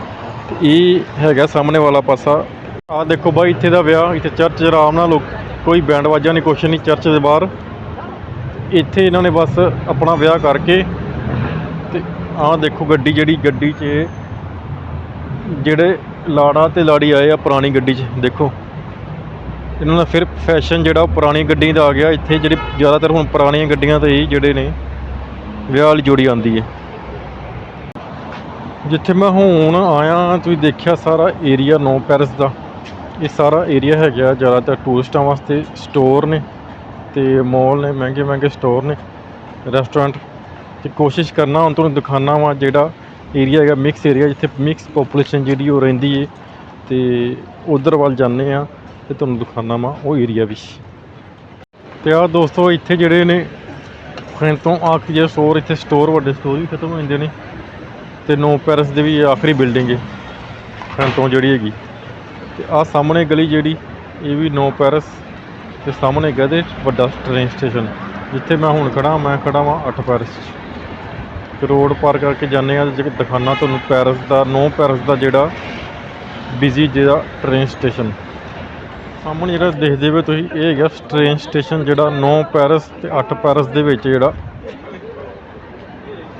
ਤੇ ਇਹ ਹੈਗਾ ਸਾਹਮਣੇ ਵਾਲਾ ਪਾਸਾ। ਆਹ ਦੇਖੋ ਬਾਈ, ਇੱਥੇ ਦਾ ਵਿਆਹ, ਇੱਥੇ ਚਰਚ ਆਰਾਮ ਨਾਲ ਲੋਕ ਕੋਈ ਬੈਂਡ ਵਾਜਾ ਨਹੀਂ, ਕੁਛ ਨਹੀਂ, ਚਰਚ ਦੇ ਬਾਹਰ। ਇੱਥੇ ਇਹਨਾਂ ਨੇ ਬਸ ਆਪਣਾ ਵਿਆਹ ਕਰਕੇ ਤੇ ਆਹ ਦੇਖੋ ਗੱਡੀ ਜਿਹੜੀ, ਗੱਡੀ 'ਚ ਜਿਹੜੇ ਲਾੜਾ ਤੇ ਲਾੜੀ ਆਏ ਆ ਪੁਰਾਣੀ ਗੱਡੀ 'ਚ, ਦੇਖੋ। ਇਹਨਾਂ ਦਾ ਫਿਰ ਫੈਸ਼ਨ ਜਿਹੜਾ ਉਹ ਪੁਰਾਣੀ ਗੱਡੀ ਦਾ ਆ ਗਿਆ। ਇੱਥੇ ਜਿਹੜੇ ਜ਼ਿਆਦਾਤਰ ਹੁਣ ਪੁਰਾਣੀਆਂ ਗੱਡੀਆਂ ਤੇ ਹੀ ਜਿਹੜੇ ਨੇ, ਵਿਆਹ ਵਾਲੀ ਜੋੜੀ ਆਉਂਦੀ ਹੈ ਜਿੱਥੇ ਮੈਂ ਹੁਣ ਆਇਆ, ਤੁਸੀਂ ਦੇਖਿਆ ਸਾਰਾ ਏਰੀਆ ਨੋ ਪੈਰਿਸ ਦਾ। ਇਹ ਸਾਰਾ ਏਰੀਆ ਹੈਗਾ ਜ਼ਿਆਦਾਤਰ ਟੂਰਿਸਟਾਂ ਵਾਸਤੇ ਸਟੋਰ ਨੇ ਤੇ ਮਾਲ ਨੇ, ਮਹਿੰਗੇ ਮਹਿੰਗੇ ਸਟੋਰ ਨੇ ਰੈਸਟੋਰੈਂਟ ਤੇ ਕੋਸ਼ਿਸ਼ ਕਰਨਾ, ਹੁਣ ਤੁਹਾਨੂੰ ਦਿਖਾਣਾ ਵਾ ਜਿਹੜਾ ਏਰੀਆ ਹੈਗਾ ਮਿਕਸ ਏਰੀਆ ਜਿੱਥੇ ਮਿਕਸ ਪੋਪੂਲੇਸ਼ਨ ਜਿਹੜੀ ਉਹ ਰਹਿੰਦੀ ਏ ਤੇ ਉਧਰ ਵੱਲ ਜਾਂਦੇ ਆ ਤੇ ਤੁਹਾਨੂੰ ਦਿਖਾਣਾ ਵਾ ਉਹ ਏਰੀਆ ਵੀ। ਤੇ ਆ ਦੋਸਤੋ, ਇੱਥੇ ਜਿਹੜੇ ਨੇ ਫਿਰ ਤੋਂ ਆਖਰੀ ਜਿਹੜਾ ਸਟੋਰ ਇੱਥੇ ਸਟੋਰ ਵੱਡੇ ਸਟੋਰ ਵੀ ਖਤਮ ਹੋ ਜਾਂਦੇ ਨੇ ਤੇ ਨੋ ਪੈਰਸ ਦੇ ਵੀ ਆਖਰੀ ਬਿਲਡਿੰਗ ਹੈ ਫਿਰ ਤੋਂ ਜਿਹੜੀ ਹੈਗੀ। ਤੇ ਆ ਸਾਹਮਣੇ ਗਲੀ ਜਿਹੜੀ, ਇਹ ਵੀ ਨੋ ਪੈਰਿਸ ਤੇ ਸਾਹਮਣੇ ਹੈਗਾ ਇਹਦੇ ਵੱਡਾ ਟ੍ਰੇਨ ਸਟੇਸ਼ਨ ਜਿੱਥੇ ਮੈਂ ਹੁਣ ਖੜਾ ਮੈਂ ਖੜਾ ਵਾਂ 8 ਪੈਰਿਸ 'ਚ। ਤੇ ਰੋਡ ਪਾਰ ਕਰਕੇ ਜਾਂਦੇ ਆ ਤੇ ਦਿਖਾਣਾ ਤੁਹਾਨੂੰ ਪੈਰਿਸ ਦਾ, ਨੋ ਪੈਰਿਸ ਦਾ ਜਿਹੜਾ ਬਿਜ਼ੀ ਜਿਹੜਾ ਟ੍ਰੇਨ ਸਟੇਸ਼ਨ ਸਾਹਮਣੇ ਜਿਹੜਾ ਦੇਖਦੇ ਹੋ ਤੁਸੀਂ, ਇਹ ਹੈਗਾ ਟ੍ਰੇਨ ਸਟੇਸ਼ਨ ਜਿਹੜਾ 9 ਪੈਰਿਸ ਤੇ 8 ਪੈਰਿਸ ਦੇ ਵਿੱਚ ਜਿਹੜਾ।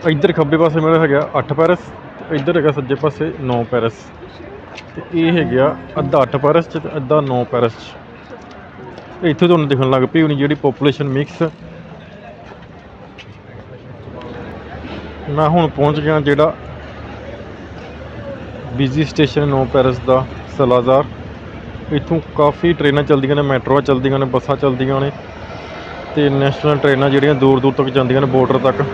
ਇੱਧਰ ਖੱਬੇ ਪਾਸੇ ਮੇਰਾ ਹੈਗਾ 8 ਪੈਰਿਸ ਤੇ ਇੱਧਰ ਹੈਗਾ ਸੱਜੇ ਪਾਸੇ 9 ਪੈਰਿਸ। ਤੇ ਇਹ ਹੈਗਾ ਅੱਧਾ 8 ਪੈਰਿਸ ਚ ਤੇ ਅੱਧਾ 9 ਪੈਰਿਸ ਚ। ਇੱਥੇ ਤੁਹਾਨੂੰ ਦਿਖਣ ਲੱਗ ਪਈ ਹੋਣੀ ਜਿਹੜੀ ਪੋਪੂਲੇਸ਼ਨ ਮਿਕਸ ਮੈਂ ਹੁਣ ਪਹੁੰਚ ਗਿਆ ਜਿਹੜਾ ਬਿਜ਼ੀ ਸਟੇਸ਼ਨ 9 ਪੈਰਿਸ ਦਾ ਸਲਾਜ਼ਾਰ। ਇੱਥੋਂ ਕਾਫੀ ਟ੍ਰੇਨਾਂ ਚੱਲਦੀਆਂ ਨੇ, ਮੈਟਰੋਆਂ ਚੱਲਦੀਆਂ ਨੇ, ਬੱਸਾਂ ਚੱਲਦੀਆਂ ਨੇ ਤੇ ਨੈਸ਼ਨਲ ਟ੍ਰੇਨਾਂ ਜਿਹੜੀਆਂ ਦੂਰ ਦੂਰ ਤੱਕ ਜਾਂਦੀਆਂ ਨੇ ਬਾਰਡਰ ਤੱਕ,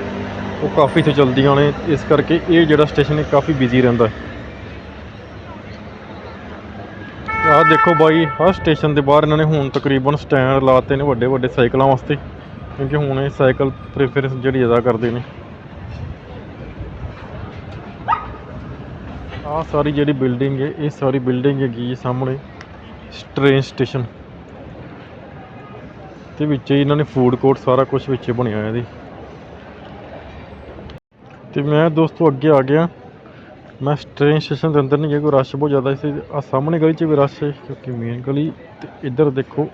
ਉਹ ਕਾਫੀ ਇੱਥੇ ਚੱਲਦੀਆਂ ਨੇ। ਇਸ ਕਰਕੇ ਇਹ ਜਿਹੜਾ ਸਟੇਸ਼ਨ ਹੈ ਕਾਫੀ ਬਿਜ਼ੀ ਰਹਿੰਦਾ ਆਹ ਦੇਖੋ ਬਾਈ ਹਰ ਸਟੇਸ਼ਨ ਦੇ ਬਾਹਰ ਇਹਨਾਂ ਨੇ ਹੁਣ ਤਕਰੀਬਨ ਸਟੈਂਡ ਲਾਤੇ ਨੇ ਵੱਡੇ ਵੱਡੇ ਸਾਈਕਲਾਂ ਵਾਸਤੇ, ਕਿਉਂਕਿ ਹੁਣ ਇਹ ਸਾਈਕਲ ਪ੍ਰੈਫਰੈਂਸ ਜਿਹੜੀ ਅਦਾ ਕਰਦੇ ਨੇ। ਆਹ ਸਾਰੀ ਜਿਹੜੀ ਬਿਲਡਿੰਗ ਹੈ, ਇਹ ਸਾਰੀ ਬਿਲਡਿੰਗ ਹੈਗੀ ਸਾਹਮਣੇ ਟ੍ਰੇਨ ਸਟੇਸ਼ਨ ਤੇ ਵਿੱਚ ਹੀ ਇਹਨਾਂ ਨੇ ਫੂਡ ਕੋਰਟ ਸਾਰਾ ਕੁਝ ਵਿੱਚ ਬਣਿਆ ਹੋਇਆ ਇਹਦੇ। ਤੇ ਮੈਂ ਦੋਸਤੋ ਅੱਗੇ ਆ ਗਿਆ। ਮੈਂ ਟ੍ਰੇਨ ਸਟੇਸ਼ਨ ਦੇ ਅੰਦਰ ਨਹੀਂ ਗਿਆ, ਕੋਈ ਰਸ਼ ਬਹੁਤ ਜ਼ਿਆਦਾ ਸੀ। ਆ ਸਾਹਮਣੇ ਗਲੀ 'ਚ ਵੀ ਰਸ਼ ਹੈ ਕਿਉਂਕਿ ਮੇਨ ਗਲੀ ਤੇ ਇੱਧਰ ਦੇਖੋ,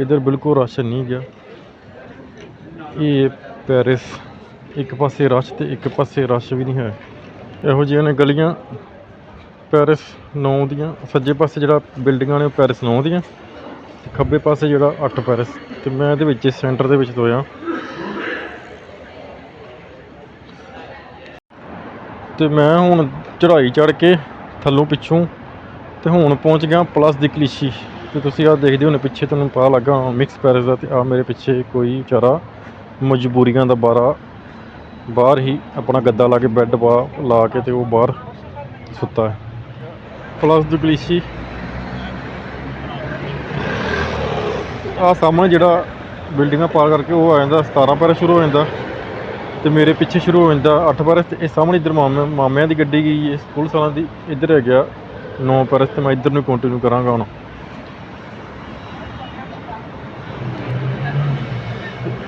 ਇੱਧਰ ਬਿਲਕੁਲ ਰਸ਼ ਨਹੀਂ ਗਿਆ। ਇਹ ਪੈਰਿਸ ਇੱਕ ਪਾਸੇ ਰਸ਼ ਤੇ ਇੱਕ ਪਾਸੇ ਰਸ਼ ਵੀ ਨਹੀਂ ਹੈ। ਇਹੋ ਜਿਹੀਆਂ ਨੇ ਗਲੀਆਂ ਪੈਰਿਸ 9 ਦੀਆਂ, ਸੱਜੇ ਪਾਸੇ ਜਿਹੜਾ ਬਿਲਡਿੰਗਾਂ ਨੇ ਉਹ ਪੈਰਿਸ 9 ਦੀਆਂ, ਤੇ ਖੱਬੇ ਪਾਸੇ ਜਿਹੜਾ 8 ਪੈਰਿਸ ਤੇ ਮੈਂ ਇਹਦੇ ਵਿੱਚ ਸੈਂਟਰ ਦੇ ਵਿੱਚ ਤੋਇਆ ਤੇ ਮੈਂ ਹੁਣ ਚੜਾਈ ਚੜ੍ਹ ਕੇ ਥੱਲੋਂ ਪਿੱਛੋਂ ਤੇ ਹੁਣ ਪਹੁੰਚ ਗਿਆ ਪਲੱਸ ਦੀ ਕਲੀਸ਼ੀ। ਤੇ ਤੁਸੀਂ ਆਹ ਦੇਖਦੇ ਹੋ ਹੋਣੇ ਪਿੱਛੇ ਤੁਹਾਨੂੰ ਪਤਾ ਲੱਗਾ ਮਿਕਸ ਪੈਰਸ ਦਾ ਤੇ ਆ ਮੇਰੇ ਪਿੱਛੇ ਕੋਈ ਵਿਚਾਰਾ ਮਜਬੂਰੀਆਂ ਦਾ ਬਾਰਾ ਬਾਹਰ ਹੀ ਆਪਣਾ ਗੱਦਾ ਲਾ ਕੇ ਬੈੱਡ ਪਾ, ਲਾ ਕੇ ਤੇ ਉਹ ਬਾਹਰ ਸੁੱਤਾ ਹੈ। Place de Clichy. ਆ ਸਾਹਮਣੇ ਜਿਹੜਾ ਬਿਲਡਿੰਗਾਂ ਪਾਰ ਕਰਕੇ ਉਹ ਆ ਜਾਂਦਾ 17 ਪੈਰ ਸ਼ੁਰੂ ਹੋ ਜਾਂਦਾ। ਤੇ ਮੇਰੇ ਪਿੱਛੇ ਸ਼ੁਰੂ ਹੋ ਜਾਂਦਾ 8 ਪੈਰ ਇਹ ਸਾਹਮਣੇ ਇੱਧਰ ਮਾਮੇ, ਮਾਮਿਆਂ ਦੀ ਗੱਡੀ ਗਈ ਹੈ ਪੁਲਿਸ ਵਾਲਾਂ ਦੀ, ਇੱਧਰ ਹੈ ਗਿਆ 9 ਪੈਰ ਤੇ ਮੈਂ ਇੱਧਰ ਨੂੰ ਕੰਟੀਨਿਊ ਕਰਾਂਗਾ ਹੁਣ।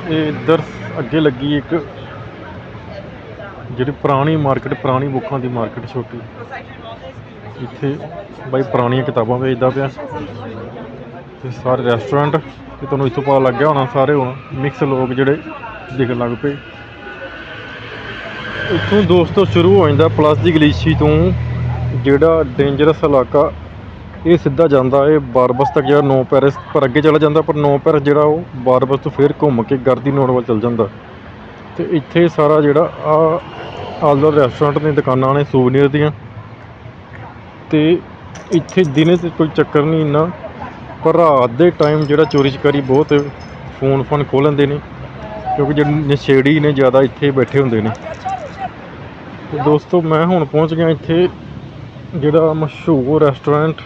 ਇਹ ਇੱਧਰ ਅੱਗੇ ਲੱਗੀ ਇੱਕ ਜਿਹੜੀ ਪੁਰਾਣੀ ਮਾਰਕੀਟ ਪੁਰਾਣੀ ਬੁੱਕਾਂ ਦੀ ਮਾਰਕੀਟ ਛੋਟੀ। ਇੱਥੇ ਬਾਈ ਪੁਰਾਣੀਆਂ ਕਿਤਾਬਾਂ ਵੇਚਦਾ ਪਿਆ। ਤੇ ਸਾਰੇ ਰੈਸਟੋਰੈਂਟ ਤੇ ਤੁਹਾਨੂੰ ਇਸ ਤੋਂ ਪਤਾ ਲੱਗ ਗਿਆ ਹੋਣਾ ਸਾਰੇ ਹੁਣ ਮਿਕਸ ਲੋਕ ਜਿਹੜੇ ਦਿਖਣ ਲੱਗ ਪਏ। ਇੱਥੋਂ ਦੋਸਤੋ ਸ਼ੁਰੂ ਹੋ ਜਾਂਦਾ ਪਲੱਸ ਦੀ ਗਲੀਸ਼ੀ ਤੋਂ, ਜਿਹੜਾ ਡੇਂਜਰਸ ਇਲਾਕਾ, ਇਹ ਸਿੱਧਾ ਜਾਂਦਾ ਇਹ ਬਾਰਬਸ ਤੱਕ ਜਿਹੜਾ ਨੋ ਪੈਰਿਸ ਪਰ ਅੱਗੇ ਚਲਾ ਜਾਂਦਾ, ਪਰ ਨੋ ਪੈਰਿਸ ਜਿਹੜਾ ਉਹ ਬਾਰਬਸ ਤੋਂ ਫਿਰ ਘੁੰਮ ਕੇ ਗਰਦੀ ਨੋਡ ਵੱਲ ਚਲ ਜਾਂਦਾ। ਤੇ ਇੱਥੇ ਸਾਰਾ ਜਿਹੜਾ ਆ ਆਲਦਰ ਰੈਸਟੋਰੈਂਟ ਨੇ ਦੁਕਾਨਾਂ ਨੇ ਸੂਵਨੀਅਰ ਦੀਆਂ। ਤੇ ਇੱਥੇ ਦਿਨੇ ਤੇ ਕੋਈ ਚੱਕਰ ਨਹੀਂ ਇੰਨਾ, ਪਰ ਰਾਤ ਦੇ ਟਾਈਮ ਜਿਹੜਾ ਚੋਰੀ ਚਕਾਰੀ ਬਹੁਤ ਫੋਨ ਫੋਨ ਖੋਲ੍ਹ ਲੈਂਦੇ ਨੇ, ਕਿਉਂਕਿ ਜਿਹੜੇ ਨਸ਼ੇੜੀ ਨੇ ਜ਼ਿਆਦਾ ਇੱਥੇ ਬੈਠੇ ਹੁੰਦੇ ਨੇ। ਤੇ ਦੋਸਤੋ, ਮੈਂ ਹੁਣ ਪਹੁੰਚ ਗਿਆ ਇੱਥੇ, ਜਿਹੜਾ ਮਸ਼ਹੂਰ ਰੈਸਟੋਰੈਂਟ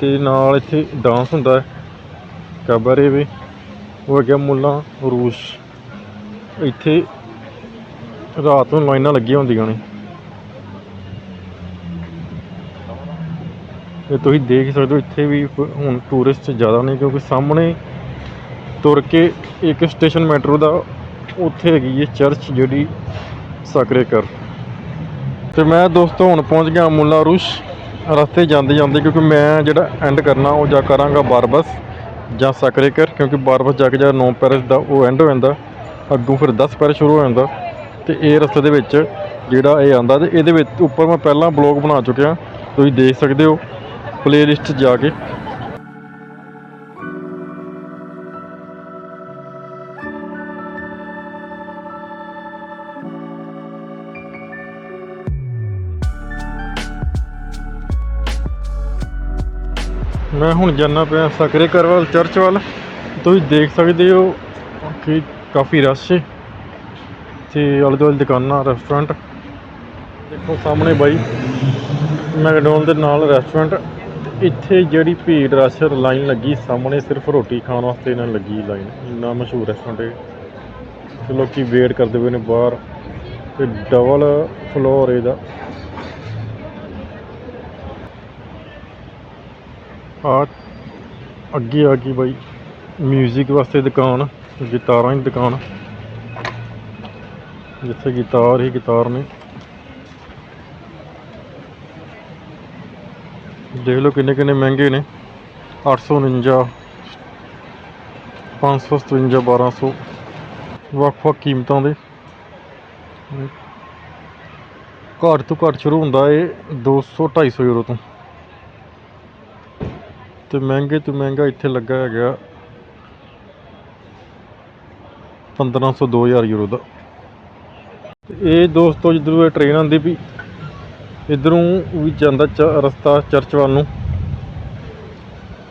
ਤੇ ਨਾਲ ਇੱਥੇ ਡਾਂਸ ਹੁੰਦਾ ਹੈ, ਕਬਰੇ ਵੀ, ਉਹ ਗਿਆ ਮੁੱਲਾ ਰੂਸ। ਇੱਥੇ ਰਾਤ ਨੂੰ ਲਾਈਨਾਂ ਲੱਗੀਆਂ ਹੁੰਦੀਆਂ ਨੇ। ਇਹ ਤੁਸੀਂ ਦੇਖ ਸਕਦੇ ਹੋ, ਇੱਥੇ ਵੀ ਹੁਣ ਟੂਰਿਸਟ ਜ਼ਿਆਦਾ ਨੇ, ਕਿਉਂਕਿ ਸਾਹਮਣੇ ਤੁਰ ਕੇ ਇੱਕ ਸਟੇਸ਼ਨ ਮੈਟਰੋ ਦਾ, ਉੱਥੇ ਹੈਗੀ ਇਹ ਚਰਚ ਜਿਹੜੀ ਸਾਕਰੇ ਕਰ ਤੇ ਮੈਂ ਦੋਸਤੋ ਹੁਣ ਪਹੁੰਚ ਗਿਆ ਮੁੱਲਾ ਰੁਸ਼। ਰਸਤੇ ਜਾਂਦੇ ਜਾਂਦੇ ਕਿਉਂਕਿ ਮੈਂ ਜਿਹੜਾ ਐਂਡ ਕਰਨਾ, ਉਹ ਜਾ ਕਰਾਂਗਾ ਬਾਰਬਸ ਜਾਂ ਸਕਰੇਕਰ, ਕਿਉਂਕਿ ਬਾਰਬਸ ਜਾ ਕੇ ਜਿਹੜਾ ਨੌ ਪੈਰਿਸ ਦਾ, ਉਹ ਐਂਡ ਹੋ ਜਾਂਦਾ। ਅੱਗੋਂ ਫਿਰ 10 ਪੈਰਿਸ ਸ਼ੁਰੂ ਹੋ ਜਾਂਦਾ। ਤੇ ਇਹ ਰਸਤੇ ਦੇ ਵਿੱਚ ਜਿਹੜਾ ਇਹ ਆਂਦਾ ਤੇ ਇਹਦੇ ਵਿੱਚ ਉੱਪਰ ਮੈਂ ਪਹਿਲਾਂ ਬਲੌਗ ਬਣਾ ਚੁੱਕਿਆ। ਤੁਸੀਂ ਦੇਖ ਸਕਦੇ ਹੋ ਪਲੇਲਿਸਟ ਜਾ ਕੇ। ਮੈਂ ਹੁਣ ਜਾਣਾ ਪਿਆ ਸਕਰੇ ਕਰਵਾਲ ਚਰਚ ਵੱਲ। ਤੁਸੀਂ ਦੇਖ ਸਕਦੇ ਹੋ ਕਿ ਕਾਫੀ ਰਸ਼ ਹੈ ਤੇ ਆਲੇ ਦੁਆਲੇ ਦੁਕਾਨਾਂ ਰੈਸਟੋਰੈਂਟ ਦੇਖੋ ਸਾਹਮਣੇ ਬਾਈ, ਮੈਕਡੋਨਲਡ ਦੇ ਨਾਲ ਰੈਸਟੋਰੈਂਟ ਇੱਥੇ ਜਿਹੜੀ ਭੀੜ, ਰਸ਼, ਲਾਈਨ ਲੱਗੀ ਸਾਹਮਣੇ, ਸਿਰਫ ਰੋਟੀ ਖਾਣ ਵਾਸਤੇ ਇਹਨਾਂ ਲੱਗੀ ਲਾਈਨ। ਇੰਨਾ ਮਸ਼ਹੂਰ ਰੈਸਟੋਰੈਂਟ ਹੈ ਤੇ ਲੋਕੀ ਵੇਟ ਕਰਦੇ ਪਏ ਨੇ ਬਾਹਰ। ਤੇ ਡਬਲ ਫਲੋਰ ਇਹਦਾ। ਆ ਅੱਗੇ ਆ ਗਈ ਬਾਈ 뮤직 ਵਾਸਤੇ ਦੁਕਾਨ, ਗਿਟਾਰਾਂ ਦੀ ਦੁਕਾਨ। ਜਿੱਥੇ ਗਿਟਾਰ ਹੀ ਗਿਟਾਰ ਨੇ। ਦੇਖ ਲਓ ਕਿੰਨੇ ਕਿੰਨੇ ਮਹਿੰਗੇ ਨੇ। 849 557 1200 ਵੱਖ ਵੱਖ ਕੀਮਤਾਂ ਦੇ। ਘੱਟ ਤੋਂ ਘੱਟ ਸ਼ੁਰੂ ਹੁੰਦਾ ਏ 200 250 ਯੂਰੋ ਤੋਂ। ਤੇ ਮਹਿੰਗੇ ਤੋਂ ਮਹਿੰਗਾ ਇੱਥੇ ਲੱਗਾ ਹੈਗਾ 1500 2000 ਯੂਰੋ ਦਾ। ਇਹ ਦੋਸਤੋ, ਜਿੱਧਰੋਂ ਇਹ ਟ੍ਰੇਨ ਆਉਂਦੀ ਵੀ ਇਧਰੋਂ ਵੀ ਜਾਂਦਾ ਚ- ਰਸਤਾ ਚਰਚ ਵੱਲ ਨੂੰ।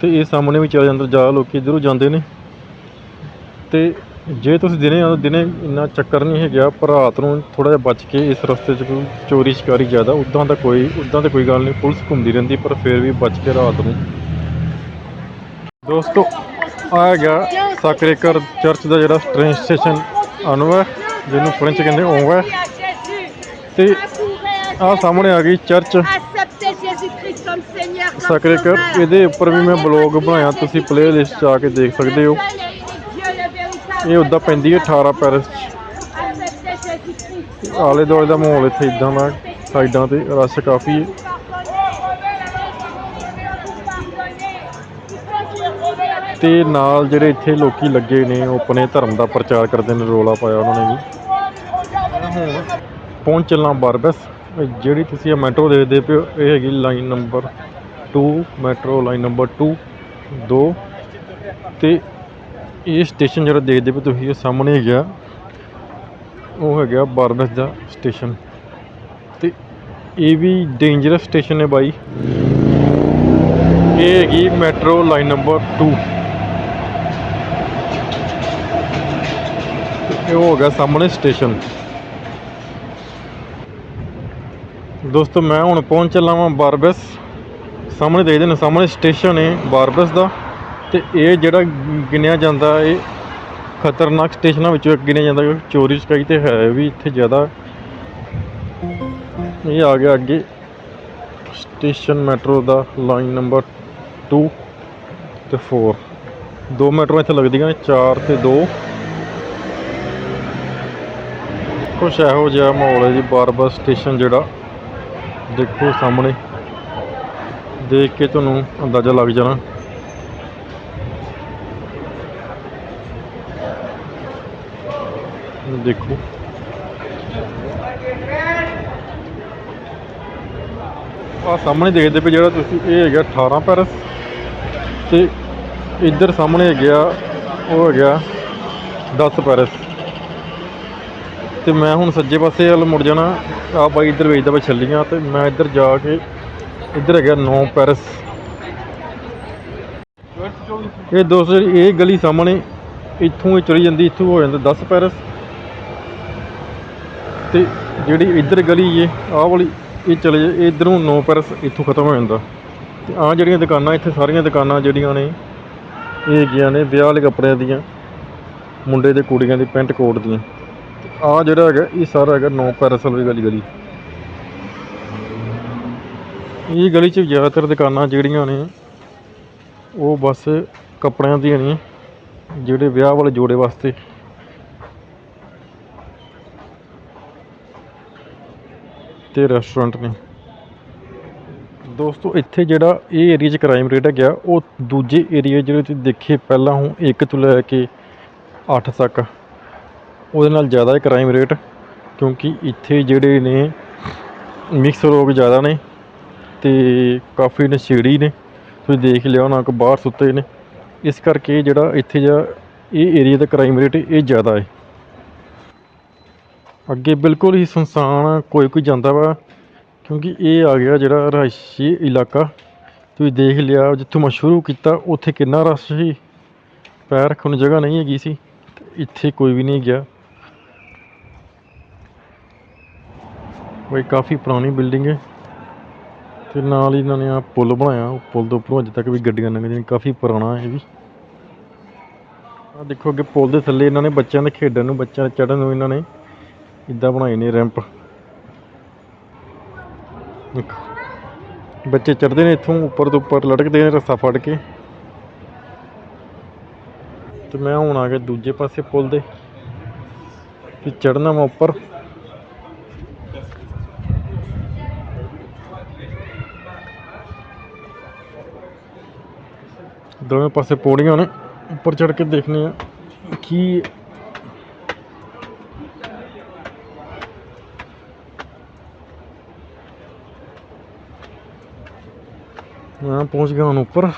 ਤੇ ਇਹ ਸਾਹਮਣੇ ਵੀ ਚਲਾ ਜਾਂਦਾ ਜ਼ਿਆਦਾ ਲੋਕੀ ਇਧਰੋਂ ਜਾਂਦੇ ਨੇ। ਤੇ ਜੇ ਤੁਸੀਂ ਦਿਨੇ ਆਓ ਦਿਨੇ ਇੰਨਾ ਚੱਕਰ ਨਹੀਂ ਹੈਗਾ, ਪਰ ਰਾਤ ਨੂੰ ਥੋੜਾ ਜਿਹਾ ਬਚ ਕੇ ਇਸ ਰਸਤੇ 'ਚ ਕੋਈ ਚੋਰੀ ਸ਼ਿਕਾਰੀ ਜ਼ਿਆਦਾ, ਉਦਾਂ ਦਾ ਕੋਈ, ਉਦਾਂ ਤਾਂ ਕੋਈ ਗੱਲ ਨਹੀਂ, ਪੁਲਿਸ ਘੁੰਮਦੀ ਰਹਿੰਦੀ, ਪਰ ਫਿਰ ਵੀ ਬਚ ਕੇ ਰਾਤ ਨੂੰ ਦੋਸਤੋ, ਆ ਗਿਆ ਸਾਕਰੇਕਰ ਚਰਚ ਦਾ ਜਿਹੜਾ ਟ੍ਰੇਨ ਸਟੇਸ਼ਨ ਅਨਵਾ ਜਿਹਨੂੰ ਫ੍ਰੈਂਚ ਕਹਿੰਦੇ ਓਵਾ ਤੇ ਆ ਸਾਹਮਣੇ ਆ ਗਈ ਚਰਚ। ਸਾਕਰੇਕਰ, ਇਹਦੇ ਉੱਪਰ ਵੀ ਮੈਂ ਬਲੌਗ ਬਣਾਇਆ, ਤੁਸੀਂ ਪਲੇਲਿਸਟ 'ਚ ਆ ਕੇ ਦੇਖ ਸਕਦੇ ਹੋ। ਇਹ ਉੱਦਾਂ ਪੈਂਦੀ ਹੈ 18 ਪੈਰਿਸ 'ਚ ਆਲੇ ਦੁਆਲੇ ਦਾ ਮਾਹੌਲ ਇੱਥੇ ਇਦਾਂ ਦਾ, ਸਾਈਡਾਂ ਤੇ ਰਸ਼ ਕਾਫੀ ਹੈ। ਤੇ ਨਾਲ ਜਿਹੜੇ ਇੱਥੇ ਲੋਕੀ ਲੱਗੇ ਨੇ, ਉਹ ਆਪਣੇ ਧਰਮ ਦਾ ਪ੍ਰਚਾਰ ਕਰਦੇ ਨੇ, ਰੋਲਾ ਪਾਇਆ ਉਹਨਾਂ ਨੇ ਵੀ। ਪਹੁੰਚ ਚੱਲਾਂ ਬਾਰਬਸ, ਜਿਹੜੀ ਤੁਸੀਂ ਇਹ ਮੈਟਰੋ ਦੇਖਦੇ ਪਿਓ ਇਹ ਹੈਗੀ line number 2 metro line number 2 2 ਤੇ ਇਹ ਸਟੇਸ਼ਨ ਜਿਹੜਾ ਦੇਖਦੇ ਪਏ ਤੁਸੀਂ, ਇਹ ਸਾਹਮਣੇ ਹੈਗਾ। ਉਹ ਹੈਗਾ ਬਾਰਬਸ ਦਾ ਸਟੇਸ਼ਨ। ਤੇ ਇਹ ਵੀ ਡੇਂਜਰਸ ਸਟੇਸ਼ਨ ਹੈ ਬਾਈ। ਇਹ ਹੈਗੀ ਮੈਟਰੋ ਲਾਈਨ ਨੰਬਰ 2 ਇਹ ਹੋ ਗਿਆ ਸਾਹਮਣੇ ਸਟੇਸ਼ਨ। ਦੋਸਤੋ, ਮੈਂ ਹੁਣ ਪਹੁੰਚ ਚੱਲਾ ਵਾਂ ਬਾਰਬਸ। ਸਾਹਮਣੇ ਦੇਖਦੇ ਨੇ, ਸਾਹਮਣੇ ਸਟੇਸ਼ਨ ਹੈ ਬਾਰਬਸ ਦਾ। ਤੇ ਇਹ ਜਿਹੜਾ ਗਿਣਿਆ ਜਾਂਦਾ ਇਹ ਖਤਰਨਾਕ ਸਟੇਸ਼ਨਾਂ ਵਿੱਚੋਂ ਇੱਕ ਗਿਣਿਆ ਜਾਂਦਾ, ਕਿਉਂਕਿ ਚੋਰੀ ਚਕਾਈ ਤੇ ਹੈ ਵੀ ਇੱਥੇ ਜ਼ਿਆਦਾ। ਇਹ ਆ ਗਿਆ ਅੱਗੇ। ਸਟੇਸ਼ਨ ਮੈਟਰੋ ਦਾ ਲਾਈਨ ਨੰਬਰ 2 ਤੇ 4 ਦੋ ਮੈਟਰੋ ਇੱਥੇ ਲੱਗਦੀਆਂ 4 ਤੇ 2 ਕੁਛ ਇਹੋ ਜਿਹਾ ਮਾਹੌਲ ਹੈ ਜੀ, ਬਾਰ-ਬਾਰ ਸਟੇਸ਼ਨ ਜਿਹੜਾ, ਦੇਖੋ ਸਾਹਮਣੇ। ਦੇਖ ਕੇ ਤੁਹਾਨੂੰ ਅੰਦਾਜ਼ਾ ਲੱਗ ਜਾਣਾ। ਦੇਖੋ। ਆ ਸਾਹਮਣੇ ਦੇਖਦੇ ਪਏ ਜਿਹੜਾ ਤੁਸੀਂ, ਇਹ ਹੈਗਾ 18 ਪੈਰਸ। ਤੇ ਇੱਧਰ ਸਾਹਮਣੇ ਹੈਗਾ, ਉਹ ਹੈਗਾ 10 ਪੈਰਸ। ਤੇ ਮੈਂ ਹੁਣ ਸੱਜੇ ਪਾਸੇ ਵੱਲ ਮੁੜ ਜਾਣਾ। ਆ ਬਾਈ ਇੱਧਰ ਵੇਚਦਾ ਪਿਆ ਛੱਲੀਆਂ ਤੇ ਮੈਂ ਇੱਧਰ ਜਾ ਕੇ ਇੱਧਰ ਹੈਗਾ ਨੌ ਪੈਰਸ। ਇਹ ਦੋਸਤੋ ਇਹ ਗਲੀ ਸਾਹਮਣੇ ਇੱਥੋਂ ਹੀ ਚਲੀ ਜਾਂਦੀ, ਇੱਥੋਂ ਹੋ ਜਾਂਦਾ 10 ਪੈਰਸ। ਤੇ ਜਿਹੜੀ ਇੱਧਰ ਗਲੀ ਏ ਆਹ ਵਾਲੀ, ਇਹ ਚਲੇ ਜਾ ਇਧਰੋਂ ਨੌ ਪੈਰਸ ਇੱਥੋਂ ਖਤਮ ਹੋ ਜਾਂਦਾ। ਤੇ ਆਹ ਜਿਹੜੀਆਂ ਦੁਕਾਨਾਂ, ਇੱਥੇ ਸਾਰੀਆਂ ਦੁਕਾਨਾਂ ਜਿਹੜੀਆਂ ਨੇ, ਇਹ ਹੈਗੀਆਂ ਨੇ ਵਿਆਹ ਵਾਲੇ ਕੱਪੜਿਆਂ ਦੀਆਂ, ਮੁੰਡੇ ਤੇ ਕੁੜੀਆਂ ਦੀ ਪੈਂਟ ਕੋਟ ਦੀਆਂ। ਤੇ ਆਹ ਜਿਹੜਾ ਹੈਗਾ, ਇਹ ਸਾਰਾ ਹੈਗਾ 9 ਪੈਰਸ ਵਾਲੀ ਗਲੀ ਗਲੀ। ਇਹ ਗਲੀ 'ਚ ਜ਼ਿਆਦਾਤਰ ਦੁਕਾਨਾਂ ਜਿਹੜੀਆਂ ਨੇ, ਉਹ ਬਸ ਕੱਪੜਿਆਂ ਦੀਆਂ ਨੇ, ਜਿਹੜੇ ਵਿਆਹ ਵਾਲੇ ਜੋੜੇ ਵਾਸਤੇ। ਤੇ ਰੈਸਟੋਰੈਂਟ ਨੇ। ਦੋਸਤੋ, ਇੱਥੇ ਜਿਹੜਾ ਇਹ ਏਰੀਆ 'ਚ ਕ੍ਰਾਈਮ ਰੇਟ ਹੈਗਾ, ਉਹ ਦੂਜੇ ਏਰੀਆ ਜਿਹੜੇ ਤੁਸੀਂ ਦੇਖੇ ਪਹਿਲਾਂ ਹੁਣ 1 ਤੋਂ ਲੈ ਕੇ 8 ਤੱਕ। ਉਹਦੇ ਨਾਲ ਜ਼ਿਆਦਾ ਹੈ ਕ੍ਰਾਈਮ ਰੇਟ ਕਿਉਂਕਿ ਇੱਥੇ ਜਿਹੜੇ ਨੇ ਮਿਕਸ ਰੋਗ ਜ਼ਿਆਦਾ ਨੇ ਤੇ ਕਾਫੀ ਨਸ਼ੇੜੀ ਨੇ। ਤੁਸੀਂ ਦੇਖ ਲਿਆ ਹੋਣਾ ਕਿ ਬਾਹਰ ਸੁੱਤੇ ਨੇ। ਇਸ ਕਰਕੇ ਜਿਹੜਾ ਇੱਥੇ ਜਾ ਇਹ ਏਰੀਆ ਦਾ ਕ੍ਰਾਈਮ ਰੇਟ ਇਹ ਜ਼ਿਆਦਾ ਹੈ। ਅੱਗੇ ਬਿਲਕੁਲ ਹੀ ਸੁਨਸਾਨ ਕੋਈ ਕੋਈ ਜਾਂਦਾ ਵਾ, ਕਿਉਂਕਿ ਇਹ ਆ ਗਿਆ ਜਿਹੜਾ ਰਿਹਾਇਸ਼ੀ ਇਲਾਕਾ। ਤੁਸੀਂ ਦੇਖ ਲਿਆ ਜਿੱਥੋਂ ਮੈਂ ਸ਼ੁਰੂ ਕੀਤਾ, ਉੱਥੇ ਕਿੰਨਾ ਰਸ਼ ਸੀ। ਪੈਰ ਰੱਖਣ ਨੂੰ ਜਗ੍ਹਾ ਨਹੀਂ ਹੈਗੀ ਸੀ, ਤੇ ਇੱਥੇ ਕੋਈ ਵੀ ਨਹੀਂ ਗਿਆ। ਬਈ ਕਾਫੀ ਪੁਰਾਣੀ ਬਿਲਡਿੰਗ ਹੈ। ਤੇ ਨਾਲ ਹੀ ਇਹਨਾਂ ਨੇ ਆ ਪੁਲ ਬਣਾਇਆ। ਉਹ ਪੁਲ ਦੇ ਉੱਪਰੋਂ ਅਜੇ ਤੱਕ ਵੀ ਗੱਡੀਆਂ ਲੰਘਦੀਆਂ ਨੇ। ਕਾਫੀ ਪੁਰਾਣਾ ਹੈ ਇਹ ਵੀ। ਆ ਦੇਖੋ ਅੱਗੇ ਪੁਲ ਦੇ ਥੱਲੇ ਇਹਨਾਂ ਨੇ ਬੱਚਿਆਂ ਦੇ ਖੇਡਣ ਨੂੰ, ਬੱਚਿਆਂ ਦੇ ਚੜ੍ਹਨ ਨੂੰ ਇਹਨਾਂ ਨੇ ਇਦਾਂ ਬਣਾਏ ਨੇ ਰੈਂਪ ਬੱਚੇ ਚੜਦੇ ਨੇ ਇੱਥੋਂ, ਉੱਪਰ ਤੋਂ ਉੱਪਰ ਲਟਕਦੇ ਨੇ ਰੱਸਾ ਫੜ ਕੇ। ਤੇ ਮੈਂ ਹੁਣ ਆ ਗਿਆ ਦੂਜੇ ਪਾਸੇ ਪੁਲ ਦੇ। ਤੇ ਚੜ੍ਹਨਾ ਮੈਂ ਉੱਪਰ। ਦੋਵੇਂ ਪਾਸੇ ਪੌੜੀਆਂ ਨੇ, ਉੱਪਰ ਚੜ੍ਹ ਕੇ ਦੇਖਨੇ ਆ ਕੀ ਮੈਂ ਪਹੁੰਚ ਗਿਆ ਹੁਣ ਉੱਪਰ।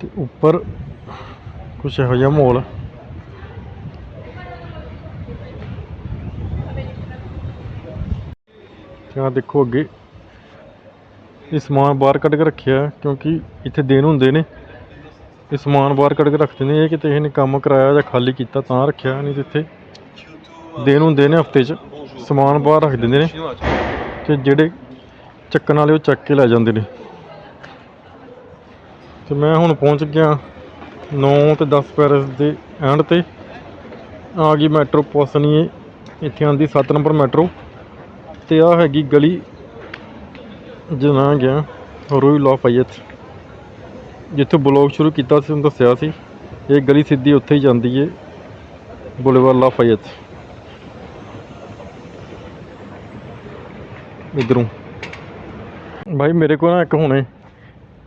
ਤੇ ਉੱਪਰ ਕੁਛ ਇਹੋ ਜਿਹਾ ਮਾਹੌਲ ਆ ਦੇਖੋ ਅੱਗੇ। ਇਹ ਸਮਾਨ ਬਾਹਰ ਕੱਢ ਕੇ ਰੱਖਿਆ ਕਿਉਂਕਿ ਇੱਥੇ ਦਿਨ ਹੁੰਦੇ ਨੇ। ਇਹ ਸਮਾਨ ਬਾਹਰ ਕੱਢ ਕੇ ਰੱਖਦੇ ਨੇ, ਇਹ ਕਿਤੇ ਇਹਨੇ ਕੰਮ ਕਰਾਇਆ ਜਾਂ ਖਾਲੀ ਕੀਤਾ ਤਾਂ ਰੱਖਿਆ ਨਹੀਂ ਤੇ ਇੱਥੇ। ਦਿਨ ਹੁੰਦੇ ਨੇ ਹਫ਼ਤੇ 'ਚ, ਸਮਾਨ ਬਾਹਰ ਰੱਖ ਦਿੰਦੇ ਨੇ। ਤੇ ਜਿਹੜੇ ਚੱਕਣ ਵਾਲੇ ਉਹ ਚੱਕ ਕੇ ਲੈ ਜਾਂਦੇ ਨੇ। ਤੇ ਮੈਂ ਹੁਣ ਪਹੁੰਚ ਗਿਆ 9 ਤੇ 10 ਪੈਰਸ ਦੇ ਐਂਡ ਤੇ। ਆ ਗਈ ਮੈਟਰੋ ਪੋਸਨੀ ਇੱਥੇ ਆਂਦੀ 7 ਨੰਬਰ ਮੈਟਰੋ। ਤੇ ਆ ਹੈਗੀ ਗਲੀ ਜਨਾ ਗਿਆ, ਰੋਈ ਲਾ ਫayet ਜਿੱਥੇ ਬਲੌਗ ਸ਼ੁਰੂ ਕੀਤਾ ਸੀ ਤੁਹਾਨੂੰ ਦੱਸਿਆ ਸੀ, ਇਹ ਗਲੀ ਸਿੱਧੀ ਉੱਥੇ ਹੀ ਜਾਂਦੀ ਏ ਬੁਲੇਵਾਰ ਲਾ ਫayet ਇਧਰੋਂ। ਭਾਈ ਮੇਰੇ ਕੋਲ ਨਾ ਇੱਕ ਹੁਣੇ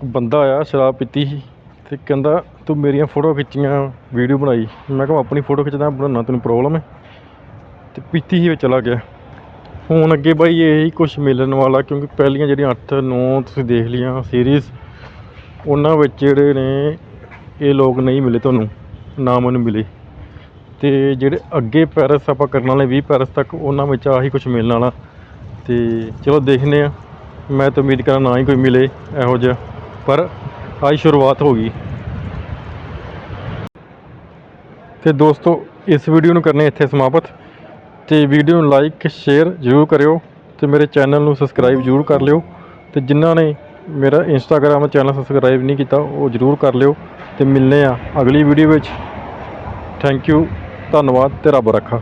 ਬੰਦਾ ਆਇਆ, ਸ਼ਰਾਬ ਪੀਤੀ ਸੀ, ਤੇ ਕਹਿੰਦਾ, ਤੂੰ ਮੇਰੀਆਂ ਫੋਟੋ ਖਿੱਚੀਆਂ, ਵੀਡੀਓ ਬਣਾਈ। ਮੈਂ ਕਿਹਾ ਆਪਣੀ ਫੋਟੋ ਖਿੱਚਦਾ ਬਣਾਉਣਾ ਤੈਨੂੰ ਪ੍ਰੋਬਲਮ ਹੈ ਤੇ ਪੀਤੀ ਹੀ ਵਿੱਚ ਚਲਾ ਗਿਆ। ਹੁਣ ਅੱਗੇ ਬਾਈ ਇਹੀ ਕੁਝ ਮਿਲਣ ਵਾਲਾ ਕਿਉਂਕਿ ਪਹਿਲੀਆਂ ਜਿਹੜੀਆਂ 8 9 ਤੁਸੀਂ ਦੇਖ ਲਈਆਂ ਸੀਰੀਜ਼ ਉਹਨਾਂ ਵਿੱਚ ਜਿਹੜੇ ਨੇ ਇਹ ਲੋਕ ਨਹੀਂ ਮਿਲੇ ਤੁਹਾਨੂੰ, ਨਾ ਮੈਨੂੰ ਮਿਲੇ। ਤੇ ਜਿਹੜੇ ਅੱਗੇ ਪੈਰਸ ਆਪਾਂ ਕਰਨ ਵਾਲੇ 20 ਪੈਰਸ ਤੱਕ, ਉਹਨਾਂ ਵਿੱਚ ਆਹੀ ਕੁਝ ਮਿਲਣ ਵਾਲਾ। ਤੇ ਚਲੋ ਦੇਖਨੇ ਆ ਮੈਂ ਤਾਂ ਉਮੀਦ ਕਰਾਂ ਨਾ ਹੀ ਕੋਈ ਮਿਲੇ ਇਹੋ ਜਿਹਾ, ਪਰ ਆਹੀ ਸ਼ੁਰੂਆਤ ਹੋ ਗਈ। ਤੇ ਦੋਸਤੋ, ਇਸ ਵੀਡੀਓ ਨੂੰ ਕਰਨੇ ਇੱਥੇ ਸਮਾਪਤ। ਤੇ ਵੀਡੀਓ ਨੂੰ ਲਾਈਕ, ਸ਼ੇਅਰ ਜ਼ਰੂਰ ਕਰਿਓ ਤੇ ਮੇਰੇ ਚੈਨਲ ਨੂੰ ਸਬਸਕ੍ਰਾਈਬ ਜ਼ਰੂਰ ਕਰ ਲਿਓ ਤੇ ਜਿਨ੍ਹਾਂ ਨੇ ਮੇਰਾ ਇੰਸਟਾਗ੍ਰam ਚੈਨਲ ਸਬਸਕ੍ਰਾਈਬ ਨਹੀਂ ਕੀਤਾ, ਉਹ ਜ਼ਰੂਰ ਕਰ ਲਿਓ ਤੇ ਮਿਲਨੇ ਆ ਅਗਲੀ ਵੀਡੀਓ ਵਿੱਚ। ਥੈਂਕ ਯੂ ਧੰਨਵਾਦ ਤੇ ਰੱਬ ਰੱਖਾ।